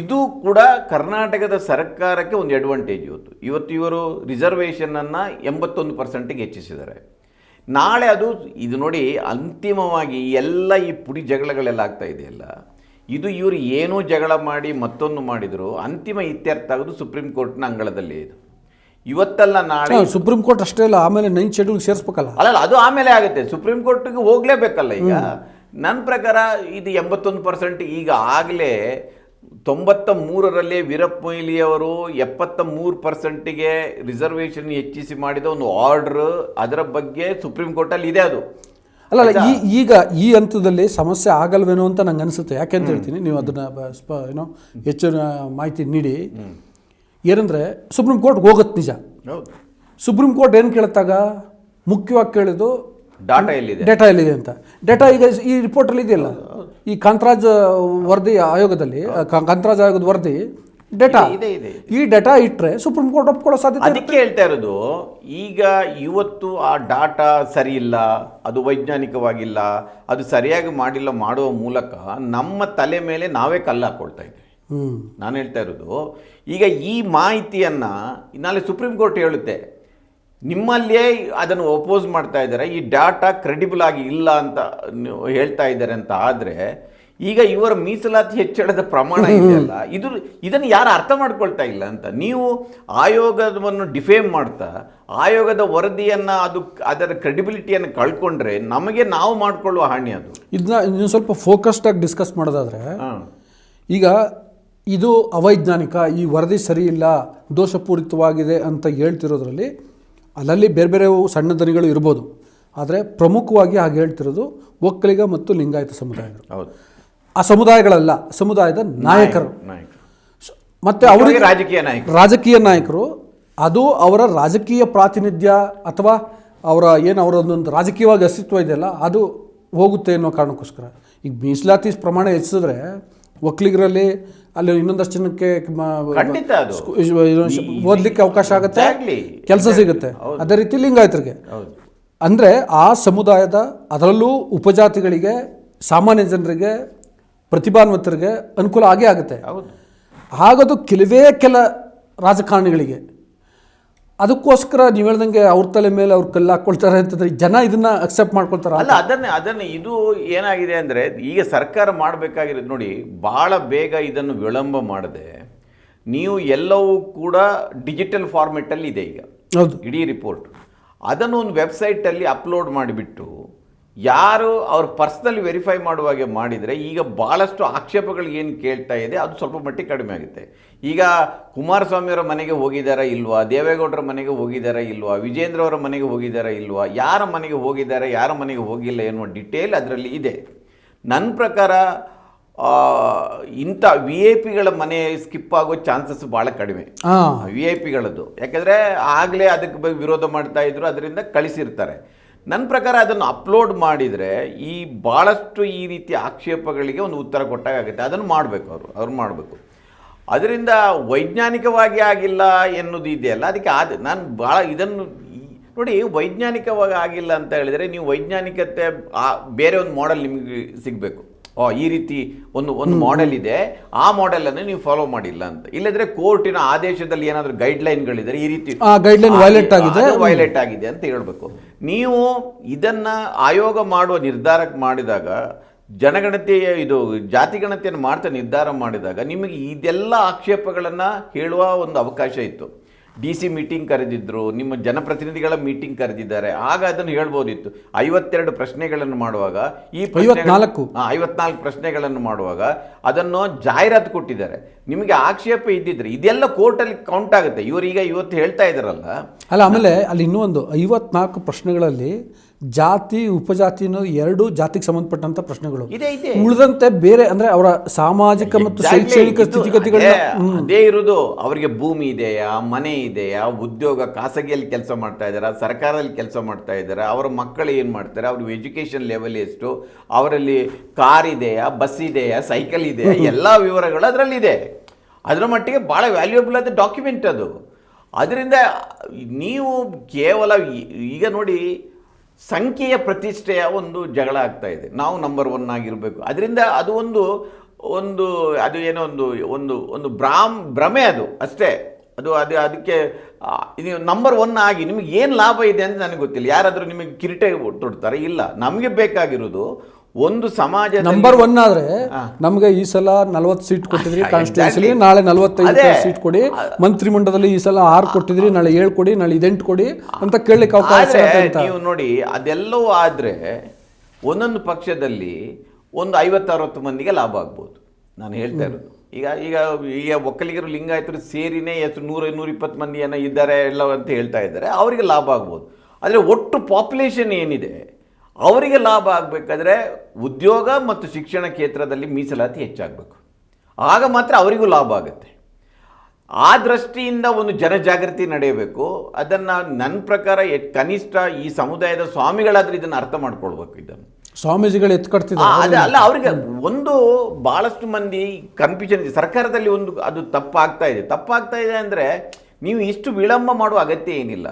B: ಇದು ಕೂಡ ಕರ್ನಾಟಕದ ಸರ್ಕಾರಕ್ಕೆ ಒಂದು ಅಡ್ವಾಂಟೇಜ್ ಇವತ್ತು. ಇವತ್ತು ಇವರು ರಿಸರ್ವೇಷನನ್ನು ಎಂಬತ್ತೊಂದು ಪರ್ಸೆಂಟಿಗೆ ಹೆಚ್ಚಿಸಿದ್ದಾರೆ. ನಾಳೆ ಅದು ಇದು ನೋಡಿ ಅಂತಿಮವಾಗಿ ಎಲ್ಲ ಈ ಪುಡಿ ಜಗಳಗಳೆಲ್ಲ ಆಗ್ತಾ ಇದೆಯಲ್ಲ ಇದು ಇವರು ಏನೂ ಜಗಳ ಮಾಡಿ ಮತ್ತೊಂದು ಮಾಡಿದರು ಅಂತಿಮ ಇತ್ಯರ್ಥ ಆಗೋದು ಸುಪ್ರೀಂ ಕೋರ್ಟ್ನ ಅಂಗಳದಲ್ಲಿ ಇದು. ಇವತ್ತಲ್ಲ ನಾಳೆ
A: ಸುಪ್ರೀಂ ಕೋರ್ಟ್ ಅಷ್ಟೇ ಇಲ್ಲ ಆಮೇಲೆ ನೈನ್ ಶೆಡ್ಯೂಲ್ ಸೇರಿಸ್ಬೇಕಲ್ಲ.
B: ಅಲ್ಲ ಅದು ಆಮೇಲೆ ಆಗುತ್ತೆ. ಸುಪ್ರೀಂ ಕೋರ್ಟ್ಗೆ ಹೋಗಲೇಬೇಕಲ್ಲ ಈಗ. ನನ್ನ ಪ್ರಕಾರ ಇದು ಎಂಬತ್ತೊಂದು ಪರ್ಸೆಂಟ್ ಈಗ ಆಗಲೇ ತೊಂಬತ್ತ ಮೂರರಲ್ಲಿ ವೀರಪ್ಪ ಮೊಯ್ಲಿಯವರು ಎಪ್ಪತ್ತ ಮೂರು ಪರ್ಸೆಂಟಿಗೆ ರಿಸರ್ವೇಷನ್ ಹೆಚ್ಚಿಸಿ ಮಾಡಿದ ಒಂದು ಆರ್ಡ್ರ್ ಅದರ ಬಗ್ಗೆ ಸುಪ್ರೀಂ ಕೋರ್ಟಲ್ಲಿ ಇದೆ ಅದು.
A: ಅಲ್ಲ ಅಲ್ಲ ಈ ಈಗ ಈ ಹಂತದಲ್ಲಿ ಸಮಸ್ಯೆ ಆಗಲ್ವೇನೋ ಅಂತ ನಂಗೆ ಅನಿಸುತ್ತೆ. ಯಾಕೆ ಅಂತ ಹೇಳ್ತೀನಿ ನೀವು ಅದನ್ನು ಸ್ಪ ಏನೋ ಹೆಚ್ಚಿನ ಮಾಹಿತಿ ನೀಡಿ. ಏನಂದರೆ ಸುಪ್ರೀಂ ಕೋರ್ಟ್ಗೆ ಹೋಗುತ್ತೆ ನಿಜ. ಸುಪ್ರೀಂ ಕೋರ್ಟ್ ಏನು ಕೇಳ್ತಾಗ? ಮುಖ್ಯವಾಗಿ ಕೇಳಿದ್ದು
B: ಡಾಟಾ ಎಲ್ಲಿದೆ?
A: ಡೇಟಾ ಎಲ್ಲಿದೆ ಅಂತ. ಡೇಟಾ ಈಗ ಈ ರಿಪೋರ್ಟಲ್ಲಿ ಇದೆಯಲ್ಲ? ಈ ಕಾಂತರಾಜ್ ವರದಿ ಆಯೋಗದಲ್ಲಿ ಕಾಂತರಾಜ್ ಆಯೋಗದ ವರದಿ ಡೇಟಾ.
B: ಇದೆ ಇದೆ
A: ಈ ಡೇಟಾ ಇಟ್ಟರೆ ಸುಪ್ರೀಂ ಕೋರ್ಟ್ ಒಪ್ಕೊಳ್ಳೋ ಸಾಧ್ಯತೆ
B: ಅದಕ್ಕೆ ಹೇಳ್ತಾ ಇರೋದು ಈಗ ಇವತ್ತು ಆ ಡಾಟಾ ಸರಿ ಇಲ್ಲ ಅದು ವೈಜ್ಞಾನಿಕವಾಗಿಲ್ಲ ಅದು ಸರಿಯಾಗಿ ಮಾಡಿಲ್ಲ ಮಾಡುವ ಮೂಲಕ ನಮ್ಮ ತಲೆ ಮೇಲೆ ನಾವೇ ಕಲ್ಲು ಹಾಕೊಳ್ತಾ ಇದ್ದೀವಿ ನಾನು ಹೇಳ್ತಾ ಇರೋದು ಈಗ ಈ ಮಾಹಿತಿಯನ್ನ ನಾಳೆ ಸುಪ್ರೀಂ ಕೋರ್ಟ್ ಹೇಳುತ್ತೆ ನಿಮ್ಮಲ್ಲಿಯೇ ಅದನ್ನು ಒಪೋಸ್ ಮಾಡ್ತಾ ಇದ್ದಾರೆ ಈ ಡಾಟಾ ಕ್ರೆಡಿಬಲ್ ಆಗಿ ಇಲ್ಲ ಅಂತ ಹೇಳ್ತಾ ಇದ್ದಾರೆ ಅಂತ ಆದರೆ ಈಗ ಇವರ ಮೀಸಲಾತಿ ಹೆಚ್ಚಳದ ಪ್ರಮಾಣ ಇದೆಯಲ್ಲ ಇದು ಇದನ್ನು ಯಾರು ಅರ್ಥ ಮಾಡ್ಕೊಳ್ತಾ ಇಲ್ಲ ಅಂತ. ನೀವು ಆಯೋಗವನ್ನು ಡಿಫೇಮ್ ಮಾಡ್ತಾ ಆಯೋಗದ ವರದಿಯನ್ನು ಅದು ಅದರ ಕ್ರೆಡಿಬಿಲಿಟಿಯನ್ನು ಕಳ್ಕೊಂಡ್ರೆ ನಮಗೆ ನಾವು ಮಾಡಿಕೊಳ್ಳುವ ಹಾನಿ ಅದು.
A: ಇದನ್ನ ನೀವು ಸ್ವಲ್ಪ ಫೋಕಸ್ಡ್ ಆಗಿ ಡಿಸ್ಕಸ್ ಮಾಡೋದಾದ್ರೆ ಈಗ ಇದು ಅವೈಜ್ಞಾನಿಕ ಈ ವರದಿ ಸರಿ ಇಲ್ಲ ದೋಷಪೂರಿತವಾಗಿದೆ ಅಂತ ಹೇಳ್ತಿರೋದ್ರಲ್ಲಿ ಅಲ್ಲಲ್ಲಿ ಬೇರೆ ಬೇರೆ ಸಣ್ಣ ದನಿಗಳು ಇರ್ಬೋದು. ಆದರೆ ಪ್ರಮುಖವಾಗಿ ಹಾಗೆ ಹೇಳ್ತಿರೋದು ಒಕ್ಕಲಿಗ ಮತ್ತು ಲಿಂಗಾಯತ ಸಮುದಾಯಗಳು.
B: ಹೌದು.
A: ಆ ಸಮುದಾಯಗಳಲ್ಲ ಸಮುದಾಯದ ನಾಯಕರು. ಮತ್ತೆ ಅವರಿಗೆ
B: ರಾಜಕೀಯ ನಾಯಕರು.
A: ರಾಜಕೀಯ ನಾಯಕರು ಅದು ಅವರ ರಾಜಕೀಯ ಪ್ರಾತಿನಿಧ್ಯ ಅಥವಾ ಅವರ ಏನು ಅವರ ಒಂದೊಂದು ರಾಜಕೀಯವಾಗಿ ಅಸ್ತಿತ್ವ ಇದೆಯಲ್ಲ ಅದು ಹೋಗುತ್ತೆ ಅನ್ನೋ ಕಾರಣಕ್ಕೋಸ್ಕರ. ಈಗ ಮೀಸಲಾತಿ ಪ್ರಮಾಣ ಹೆಚ್ಚಿಸಿದ್ರೆ ಒಕ್ಕಲಿಗರಲ್ಲಿ ಅಲ್ಲಿ ಇನ್ನೊಂದಷ್ಟು ಜನಕ್ಕೆ
B: ಖಂಡಿತ ಅದು.
A: ಓದ್ಲಿಕ್ಕೆ ಅವಕಾಶ ಆಗುತ್ತೆ ಕೆಲಸ ಸಿಗುತ್ತೆ. ಅದೇ ರೀತಿ ಲಿಂಗಾಯತರಿಗೆ ಅಂದರೆ ಆ ಸಮುದಾಯದ ಅದರಲ್ಲೂ ಉಪಜಾತಿಗಳಿಗೆ ಸಾಮಾನ್ಯ ಜನರಿಗೆ ಪ್ರತಿಭಾನ್ವಿತರಿಗೆ ಅನುಕೂಲ ಆಗೇ ಆಗುತ್ತೆ.
B: ಹೌದು.
A: ಆಗದು ಕೆಲವೇ ಕೆಲ ರಾಜಕಾರಣಿಗಳಿಗೆ ಅದಕ್ಕೋಸ್ಕರ ನೀವು ಹೇಳ್ದಂಗೆ ಅವ್ರ ತಲೆ ಮೇಲೆ ಅವ್ರು ಕಲ್ಲು ಹಾಕ್ಕೊಳ್ತಾರೆ ಅಂತಂದ್ರೆ ಜನ ಇದನ್ನ ಅಕ್ಸೆಪ್ಟ್ ಮಾಡ್ಕೊಳ್ತಾರೆ
B: ಅಲ್ಲ ಅದನ್ನೇ ಅದನ್ನೇ ಇದು ಏನಾಗಿದೆ ಅಂದರೆ ಈಗ ಸರ್ಕಾರ ಮಾಡಬೇಕಾಗಿರೋದು ನೋಡಿ ಭಾಳ ಬೇಗ ಇದನ್ನು ವಿಳಂಬ ಮಾಡದೆ ನೀವು ಎಲ್ಲವೂ ಕೂಡ ಡಿಜಿಟಲ್ ಫಾರ್ಮೆಟಲ್ಲಿ ಇದೆ ಈಗ.
A: ಹೌದು.
B: ಇಡೀ ರಿಪೋರ್ಟ್ ಅದನ್ನು ಒಂದು ವೆಬ್ಸೈಟಲ್ಲಿ ಅಪ್ಲೋಡ್ ಮಾಡಿಬಿಟ್ಟು ಯಾರು ಅವ್ರ ಪರ್ಸ್ನಲ್ ವೆರಿಫೈ ಮಾಡುವಾಗೆ ಮಾಡಿದರೆ ಈಗ ಭಾಳಷ್ಟು ಆಕ್ಷೇಪಗಳು ಏನು ಕೇಳ್ತಾ ಇದೆ ಅದು ಸ್ವಲ್ಪ ಮಟ್ಟಿಗೆ ಕಡಿಮೆ ಆಗುತ್ತೆ. ಈಗ ಕುಮಾರಸ್ವಾಮಿಯವರ ಮನೆಗೆ ಹೋಗಿದ್ದಾರಾ ಇಲ್ವಾ ದೇವೇಗೌಡರ ಮನೆಗೆ ಹೋಗಿದ್ದಾರಾ ಇಲ್ವಾ ವಿಜೇಂದ್ರ ಅವರ ಮನೆಗೆ ಹೋಗಿದ್ದಾರಾ ಇಲ್ವಾ ಯಾರ ಮನೆಗೆ ಹೋಗಿದ್ದಾರೆ ಯಾರ ಮನೆಗೆ ಹೋಗಿಲ್ಲ ಎನ್ನುವ ಡಿಟೇಲ್ ಅದರಲ್ಲಿ ಇದೆ. ನನ್ನ ಪ್ರಕಾರ ಇಂಥ ವಿ ಐ ಪಿಗಳ ಮನೆ ಸ್ಕಿಪ್ ಆಗೋ ಚಾನ್ಸಸ್ ಭಾಳ ಕಡಿಮೆ. ವಿ ಐ ಪಿಗಳದ್ದು ಯಾಕಂದರೆ ಆಗಲೇ ಅದಕ್ಕೆ ಬಗ್ಗೆ ವಿರೋಧ ಮಾಡ್ತಾ ಇದ್ರು ಅದರಿಂದ ಕಳಿಸಿರ್ತಾರೆ. ನನ್ನ ಪ್ರಕಾರ ಅದನ್ನು ಅಪ್ಲೋಡ್ ಮಾಡಿದರೆ ಈ ಭಾಳಷ್ಟು ಈ ರೀತಿಯ ಆಕ್ಷೇಪಗಳಿಗೆ ಒಂದು ಉತ್ತರ ಕೊಟ್ಟಾಗುತ್ತೆ ಅದನ್ನು ಮಾಡಬೇಕು ಅವರು, ಅವ್ರು ಮಾಡಬೇಕು. ಅದರಿಂದ ವೈಜ್ಞಾನಿಕವಾಗಿ ಆಗಿಲ್ಲ ಎನ್ನುವುದು ಇದೆಯಲ್ಲ, ಅದಕ್ಕೆ ಆದ, ನಾನು ಭಾಳ ಇದನ್ನು ನೋಡಿ ವೈಜ್ಞಾನಿಕವಾಗಿ ಆಗಿಲ್ಲ ಅಂತ ಹೇಳಿದರೆ ನೀವು ವೈಜ್ಞಾನಿಕತೆ ಬೇರೆ ಒಂದು ಮಾಡೆಲ್ ನಿಮಗೆ ಸಿಗಬೇಕು. ಈ ರೀತಿ ಒಂದು ಒಂದು ಮಾಡೆಲ್ ಇದೆ. ಆ ಮಾಡೆಲನ್ನು ನೀವು ಫಾಲೋ ಮಾಡಿಲ್ಲ ಅಂತ. ಇಲ್ಲದ್ರೆ ಕೋರ್ಟಿನ ಆದೇಶದಲ್ಲಿ ಏನಾದರೂ ಗೈಡ್ಲೈನ್ಗಳಿದ್ರೆ ಈ ರೀತಿ
A: ಆ ವೈಲೇಟ್ ಆಗಿದೆ.
B: ವೈಲೇಟ್ ಆಗಿದೆ. ಅಂತ ಹೇಳ್ಬೇಕು. ನೀವು ಇದನ್ನ ಆಯೋಗ ಮಾಡುವ ನಿರ್ಧಾರಕ್ಕೆ ಮಾಡಿದಾಗ ಜನಗಣತಿಯ ಇದು ಜಾತಿಗಣತಿಯನ್ನು ಮಾಡ್ತಾ ನಿರ್ಧಾರ ಮಾಡಿದಾಗ ನಿಮಗೆ ಇದೆಲ್ಲ ಆಕ್ಷೇಪಗಳನ್ನು ಹೇಳುವ ಒಂದು ಅವಕಾಶ ಇತ್ತು. ಡಿ ಸಿ ಮೀಟಿಂಗ್ ಕರೆದಿದ್ರು ನಿಮ್ಮ ಜನಪ್ರತಿನಿಧಿಗಳ ಮೀಟಿಂಗ್ ಕರೆದಿದ್ದಾರೆ. ಆಗ ಅದನ್ನು ಹೇಳ್ಬೋದಿತ್ತು. ಐವತ್ತೆರಡು ಪ್ರಶ್ನೆಗಳನ್ನು ಮಾಡುವಾಗ ಈ
A: ಐವತ್ನಾಲ್ಕು.
B: ಐವತ್ನಾಲ್ಕು ಪ್ರಶ್ನೆಗಳನ್ನು ಮಾಡುವಾಗ ಅದನ್ನು ಜಾಹೀರಾತು ಕೊಟ್ಟಿದ್ದಾರೆ. ನಿಮಗೆ ಆಕ್ಷೇಪ ಇದ್ದಿದ್ರೆ ಇದೆಲ್ಲ ಕೋರ್ಟಲ್ಲಿ ಕೌಂಟ್ ಆಗುತ್ತೆ. ಇವರೀಗ ಇವತ್ತು ಹೇಳ್ತಾ ಇದ್ದಾರಲ್ಲ?
A: ಅಲ್ಲ ಆಮೇಲೆ ಅಲ್ಲಿ ಇನ್ನೂ ಒಂದು ಐವತ್ನಾಲ್ಕು ಪ್ರಶ್ನೆಗಳಲ್ಲಿ ಜಾತಿ ಉಪಜಾತಿ ಅನ್ನೋದು ಎರಡು ಜಾತಿಗೆ ಸಂಬಂಧಪಟ್ಟಂತ ಪ್ರಶ್ನೆಗಳು.
B: ಇದೆ ಇದೆ.
A: ಉಳಿದಂತೆ ಬೇರೆ ಅಂದ್ರೆ ಅವರ ಸಾಮಾಜಿಕ ಮತ್ತು ಶೈಕ್ಷಣಿಕ ಸ್ಥಿತಿಗತಿಗಳನ್ನ
B: ಅದೇ- ಇರೋದು. ಇರುವುದು ಅವರಿಗೆ ಭೂಮಿ ಇದೆಯಾ ಮನೆ ಇದೆಯಾ ಉದ್ಯೋಗ ಖಾಸಗಿಯಲ್ಲಿ ಕೆಲಸ ಮಾಡ್ತಾ ಇದ್ದಾರಾ ಸರ್ಕಾರದಲ್ಲಿ ಕೆಲಸ ಮಾಡ್ತಾ ಇದ್ದಾರಾ ಅವರ ಮಕ್ಕಳು ಏನು ಮಾಡ್ತಾರೆ ಅವ್ರ ಎಜುಕೇಷನ್ ಲೆವೆಲ್ ಎಷ್ಟು ಅವರಲ್ಲಿ ಕಾರ್ ಇದೆಯಾ ಬಸ್ ಇದೆಯಾ ಸೈಕಲ್ ಇದೆಯಾ ಎಲ್ಲ ವಿವರಗಳು ಅದರಲ್ಲಿದೆ. ಅದರ ಮಟ್ಟಿಗೆ ಭಾಳ ವ್ಯಾಲ್ಯೂಯಬಲ್ ಆದ ಡಾಕ್ಯುಮೆಂಟ್ ಅದು. ಅದರಿಂದ ನೀವು ಕೇವಲ ಈಗ ನೋಡಿ ಸಂಖ್ಯೆಯ ಪ್ರತಿಷ್ಠೆಯ ಒಂದು ಜಗಳ ಆಗ್ತಾ ಇದೆ. ನಾವು ನಂಬರ್ ಒನ್ ಆಗಿರಬೇಕು. ಅದರಿಂದ ಅದು ಒಂದು ಒಂದು, ಅದು ಏನೋ ಒಂದು ಒಂದು ಒಂದು ಭ್ರಾಮ್ ಭ್ರಮೆ ಅದು ಅಷ್ಟೇ. ಅದು ಅದು ಅದಕ್ಕೆ ನೀವು ನಂಬರ್ ಒನ್ ಆಗಿ ನಿಮಗೆ ಏನು ಲಾಭ ಇದೆ ಅಂತ ನನಗೆ ಗೊತ್ತಿಲ್ಲ. ಯಾರಾದರೂ ನಿಮಗೆ ಕಿರೀಟ ತೊಡ್ತಾರೆ? ಇಲ್ಲ. ನಮಗೆ ಬೇಕಾಗಿರೋದು ಒಂದು ಸಮಾಜ
A: ನಂಬರ್ ಒನ್ ಆದ್ರೆ ನಮ್ಗೆ ಈ ಸಲ ನಲವತ್ತು ಸೀಟ್ ಕೊಟ್ಟಿದ್ರಿ ಕಾನ್ಸ್ಟಿಟ್ಯೂನ್ಸಿಲಿ ನಾಳೆ ನಲವತ್ತೈದು. ಸೀಟ್ ಕೊಡಿ. ಮಂತ್ರಿಮಂಡಲದಲ್ಲಿ ಈ ಸಲ ಆರು ಕೊಟ್ಟಿದ್ರಿ ನಾಳೆ ಏಳು ಕೊಡಿ ನಾಳೆ ಇದೆಂಟು ಕೊಡಿ ಅಂತ ಕೇಳಲಿಕ್ಕೆ ಅವಕಾಶ
B: ನೀವು ನೋಡಿ ಅದೆಲ್ಲವೂ ಆದ್ರೆ ಒಂದೊಂದು ಪಕ್ಷದಲ್ಲಿ ಒಂದು ಐವತ್ತರವತ್ತು ಮಂದಿಗೆ ಲಾಭ ಆಗ್ಬೋದು. ನಾನು ಹೇಳ್ತಾ ಇರೋದು. ಈಗ ಈಗ ಈಗ ಒಕ್ಕಲಿಗರು ಲಿಂಗಾಯತರು ಸೇರಿನೇ ಎಷ್ಟು ನೂರ ನೂರ ಇಪ್ಪತ್ತು ಮಂದಿ ಏನೋ ಇದ್ದಾರೆ ಎಲ್ಲ ಅಂತ ಹೇಳ್ತಾ ಇದ್ದಾರೆ ಅವರಿಗೆ ಲಾಭ ಆಗ್ಬೋದು. ಆದರೆ ಒಟ್ಟು ಪಾಪ್ಯುಲೇಷನ್ ಏನಿದೆ? ಅವರಿಗೆ ಲಾಭ ಆಗಬೇಕಾದ್ರೆ ಉದ್ಯೋಗ ಮತ್ತು ಶಿಕ್ಷಣ ಕ್ಷೇತ್ರದಲ್ಲಿ ಮೀಸಲಾತಿ ಹೆಚ್ಚಾಗಬೇಕು. ಆಗ ಮಾತ್ರ ಅವರಿಗೂ ಲಾಭ ಆಗುತ್ತೆ. ಆ ದೃಷ್ಟಿಯಿಂದ ಒಂದು ಜನಜಾಗೃತಿ ನಡೆಯಬೇಕು. ಅದನ್ನು ನನ್ನ ಪ್ರಕಾರ ಕನಿಷ್ಠ ಈ ಸಮುದಾಯದ ಸ್ವಾಮಿಗಳಾದರೂ ಇದನ್ನು ಅರ್ಥ ಮಾಡ್ಕೊಳ್ಬೇಕು ಇದನ್ನು.
A: ಸ್ವಾಮೀಜಿಗಳು ಎತ್ಕೊಡ್ತಿದ್ದಾರೆ
B: ಅಲ್ಲ ಅವರಿಗೆ ಒಂದು ಭಾಳಷ್ಟು ಮಂದಿ ಕನ್ಫ್ಯೂಷನ್ ಇದೆ. ಸರ್ಕಾರದಲ್ಲಿ ಒಂದು ಅದು ತಪ್ಪಾಗ್ತಾ ಇದೆ. ತಪ್ಪಾಗ್ತಾ ಇದೆ ಅಂದರೆ ನೀವು ಇಷ್ಟು ವಿಳಂಬ ಮಾಡುವ ಅಗತ್ಯ ಏನಿಲ್ಲ.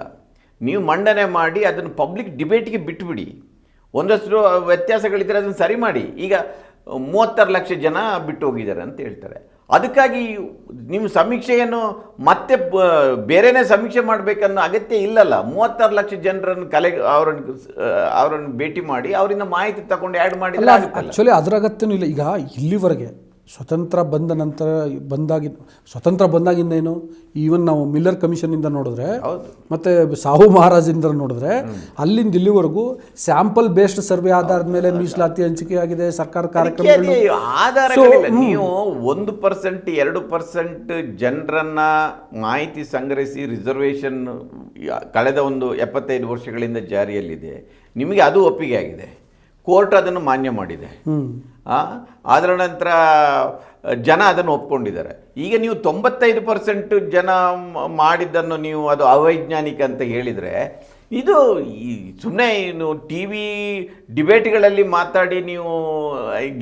B: ನೀವು ಮಂಡನೆ ಮಾಡಿ ಅದನ್ನು ಪಬ್ಲಿಕ್ ಡಿಬೇಟ್ಗೆ ಬಿಟ್ಟುಬಿಡಿ ಒಂದಷ್ಟು ವ್ಯತ್ಯಾಸಗಳಿದ್ದರೆ ಅದನ್ನು ಸರಿ ಮಾಡಿ. ಈಗ ಮೂವತ್ತಾರು ಲಕ್ಷ ಜನ ಬಿಟ್ಟು ಹೋಗಿದ್ದಾರೆ ಅಂತ ಹೇಳ್ತಾರೆ. ಅದಕ್ಕಾಗಿ ನಿಮ್ಮ ಸಮೀಕ್ಷೆಯನ್ನು ಮತ್ತೆ ಬೇರೆನೇ ಸಮೀಕ್ಷೆ ಮಾಡಬೇಕನ್ನೋ ಅಗತ್ಯ ಇಲ್ಲಲ್ಲ. ಮೂವತ್ತಾರು ಲಕ್ಷ ಜನರನ್ನು ಕಲೆ ಅವರನ್ನು ಅವರನ್ನು ಭೇಟಿ ಮಾಡಿ ಅವರಿಂದ ಮಾಹಿತಿ ತಗೊಂಡು ಆ್ಯಡ್ ಮಾಡಿ
A: ಆಕ್ಚುಲಿ ಅದರ ಅಗತ್ಯನೂ ಇಲ್ಲ. ಈಗ ಇಲ್ಲಿವರೆಗೆ ಸ್ವತಂತ್ರ ಬಂದ ನಂತರ ಬಂದಾಗಿ ಸ್ವತಂತ್ರ ಬಂದಾಗಿಂದೇನು ಈವನ್ ನಾವು ಮಿಲ್ಲರ್ ಕಮಿಷನಿಂದ ನೋಡಿದ್ರೆ. ಮತ್ತೆ ಸಾಹು ಮಹಾರಾಜಿಂದ ನೋಡಿದ್ರೆ ಅಲ್ಲಿಂದ ಇಲ್ಲಿವರೆಗೂ ಸ್ಯಾಂಪಲ್ ಬೇಸ್ಡ್ ಸರ್ವೆ ಆಧಾರದ ಮೇಲೆ ಮೀಸಲಾತಿ ಹಂಚಿಕೆ ಆಗಿದೆ ಸರ್ಕಾರ
B: ಆಧಾರಗಳಿಲ್ಲ. ನೀವು ಒಂದು ಪರ್ಸೆಂಟ್ ಎರಡು ಪರ್ಸೆಂಟ್ ಜನರನ್ನ ಮಾಹಿತಿ ಸಂಗ್ರಹಿಸಿ ರಿಸರ್ವೇಷನ್ ಕಳೆದ ಒಂದು ಎಪ್ಪತ್ತೈದು ವರ್ಷಗಳಿಂದ ಜಾರಿಯಲ್ಲಿದೆ. ನಿಮಗೆ ಅದು ಒಪ್ಪಿಗೆ ಆಗಿದೆ. ಕೋರ್ಟ್ ಅದನ್ನು ಮಾನ್ಯ ಮಾಡಿದೆ. ಅದರ ನಂತರ ಜನ ಅದನ್ನು ಒಪ್ಕೊಂಡಿದ್ದಾರೆ. ಈಗ ನೀವು ತೊಂಬತ್ತೈದು ಪರ್ಸೆಂಟ್ ಜನ ಮಾಡಿದ್ದನ್ನು ನೀವು ಅದು ಅವೈಜ್ಞಾನಿಕ ಅಂತ ಹೇಳಿದರೆ ಇದು ಈ ಸುಮ್ಮನೆ ಏನು ಟಿ ವಿ ಡಿಬೇಟ್ಗಳಲ್ಲಿ ಮಾತಾಡಿ ನೀವು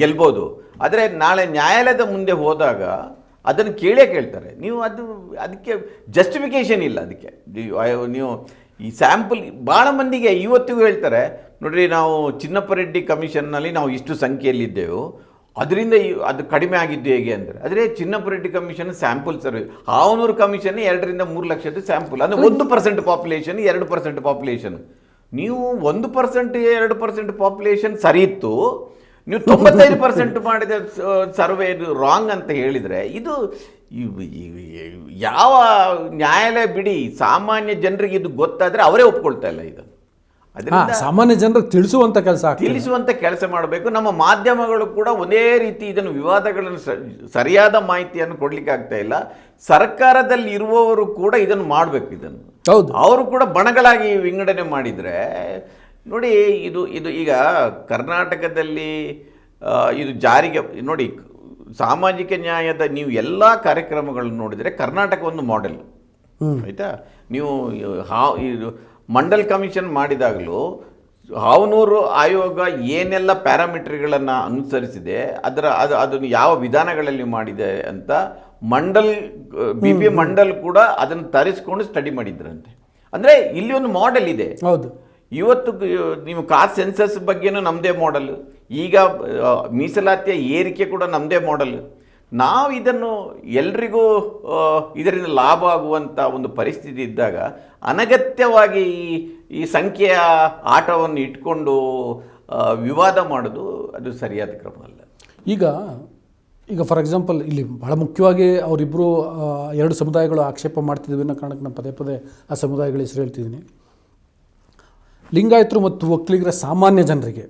B: ಗೆಲ್ಬೋದು. ಆದರೆ ನಾಳೆ ನ್ಯಾಯಾಲಯದ ಮುಂದೆ ಹೋದಾಗ ಅದನ್ನು ಕೇಳೇ ಕೇಳ್ತಾರೆ. ನೀವು ಅದು ಅದಕ್ಕೆ ಜಸ್ಟಿಫಿಕೇಷನ್ ಇಲ್ಲ ಅದಕ್ಕೆ. ನೀವು ಈ ಸ್ಯಾಂಪಲ್ ಭಾಳ ಮಂದಿಗೆ ಇವತ್ತಿಗೂ ಹೇಳ್ತಾರೆ ನೋಡ್ರಿ, ನಾವು ಚಿನ್ನಪ್ಪರೆಡ್ಡಿ ಕಮಿಷನ್ನಲ್ಲಿ ನಾವು ಇಷ್ಟು ಸಂಖ್ಯೆಯಲ್ಲಿದ್ದೆವು. ಅದರಿಂದ ಅದು ಕಡಿಮೆ ಆಗಿದ್ದು ಹೇಗೆ ಅಂದರೆ ಆದರೆ Chinnappa Reddy commission sample survey Havanur commission ಎರಡರಿಂದ ಮೂರು ಲಕ್ಷದ ಸ್ಯಾಂಪಲ್. ಅಂದರೆ ಒಂದು ಪರ್ಸೆಂಟ್ ಪಾಪ್ಯುಲೇಷನ್, ಎರಡು ಪರ್ಸೆಂಟ್ ಪಾಪ್ಯುಲೇಷನ್. ನೀವು ಒಂದು ಪರ್ಸೆಂಟ್, ಎರಡು ಪರ್ಸೆಂಟ್ ಪಾಪ್ಯುಲೇಷನ್ ಸರಿ ಇತ್ತು, ನೀವು ತೊಂಬತ್ತೈದು ಪರ್ಸೆಂಟ್ ಮಾಡಿದ ಸರ್ವೆ ಇದು ರಾಂಗ್ ಅಂತ ಹೇಳಿದರೆ, ಇದು ಯಾವ ನ್ಯಾಯಾಲಯ ಬಿಡಿ, ಸಾಮಾನ್ಯ ಜನರಿಗೆ ಇದು ಗೊತ್ತಾದರೆ ಅವರೇ ಒಪ್ಕೊಳ್ತಾ ಇಲ್ಲ ಇದನ್ನು.
A: ಸಾಮಾನ್ಯ ಜನರು ತಿಳಿಸುವಂತ ಕೆಲಸ
B: ತಿಳಿಸುವಂತ ಕೆಲಸ ಮಾಡಬೇಕು. ನಮ್ಮ ಮಾಧ್ಯಮಗಳು ಕೂಡ ಒಂದೇ ರೀತಿ ಇದನ್ನು ವಿವಾದಗಳನ್ನು ಸರಿಯಾದ ಮಾಹಿತಿಯನ್ನು ಕೊಡ್ಲಿಕ್ಕೆ ಆಗ್ತಾ ಇಲ್ಲ. ಸರ್ಕಾರದಲ್ಲಿ ಇರುವವರು ಕೂಡ ಇದನ್ನು ಮಾಡಬೇಕು ಇದನ್ನು.
A: ಹೌದು.
B: ಅವರು ಕೂಡ ಬಣಗಳಾಗಿ ವಿಂಗಡಣೆ ಮಾಡಿದರೆ ನೋಡಿ ಇದು ಇದು ಈಗ ಕರ್ನಾಟಕದಲ್ಲಿ ಇದು ಜಾರಿಗೆ ನೋಡಿ ಸಾಮಾಜಿಕ ನ್ಯಾಯದ ನೀವು ಎಲ್ಲ ಕಾರ್ಯಕ್ರಮಗಳನ್ನು ನೋಡಿದರೆ ಕರ್ನಾಟಕ ಒಂದು ಮಾಡೆಲ್ ಆಯಿತಾ? ನೀವು ಹಾ ಇದು ಮಂಡಲ್ ಕಮಿಷನ್ ಮಾಡಿದಾಗಲೂ ಹಾವನೂರು ಆಯೋಗ ಏನೆಲ್ಲ ಪ್ಯಾರಾಮೀಟ್ರ್ಗಳನ್ನು ಅನುಸರಿಸಿದೆ ಅದರ ಅದು ಅದನ್ನು ಯಾವ ವಿಧಾನಗಳಲ್ಲಿ ಮಾಡಿದೆ ಅಂತ ಮಂಡಲ್ ಬಿ ಪಿ ಮಂಡಲ್ ಕೂಡ ಅದನ್ನು ತರಿಸ್ಕೊಂಡು ಸ್ಟಡಿ ಮಾಡಿದ್ರಂತೆ. ಅಂದರೆ ಇಲ್ಲಿ ಒಂದು ಮಾಡೆಲ್ ಇದೆ.
A: ಹೌದು.
B: ಇವತ್ತು ನೀವು ಕಾಸ್ಟ್ ಸೆನ್ಸಸ್ ಬಗ್ಗೆನೂ ನಮ್ಮದೇ ಮಾಡೆಲ್ ಈಗ ಮೀಸಲಾತಿಯ ಏರಿಕೆ ಕೂಡ ನಮ್ಮದೇ ಮಾಡೆಲ್ ನಾವು ಇದನ್ನು ಎಲ್ರಿಗೂ ಇದರಿಂದ ಲಾಭ ಆಗುವಂಥ ಒಂದು ಪರಿಸ್ಥಿತಿ ಇದ್ದಾಗ ಅನಗತ್ಯವಾಗಿ ಈ ಈ ಸಂಖ್ಯೆಯ ಆಟವನ್ನು ಇಟ್ಕೊಂಡು ವಿವಾದ ಮಾಡೋದು ಅದು ಸರಿಯಾದ ಕ್ರಮ ಅಲ್ಲ.
A: ಈಗ ಈಗ ಫಾರ್ ಎಕ್ಸಾಂಪಲ್ ಇಲ್ಲಿ ಭಾಳ ಮುಖ್ಯವಾಗಿ ಅವರಿಬ್ಬರು ಎರಡು ಸಮುದಾಯಗಳು ಆಕ್ಷೇಪ ಮಾಡ್ತಿದ್ವಿ ಅನ್ನೋ ಕಾರಣಕ್ಕೆ ನಾನು ಪದೇ ಪದೇ ಆ ಸಮುದಾಯಗಳ ಹೆಸರು ಹೇಳ್ತಿದ್ದೀನಿ. ಲಿಂಗಾಯತರು ಮತ್ತು ಒಕ್ಕಲಿಗರ ಸಾಮಾನ್ಯ ಜನರಿಗೆ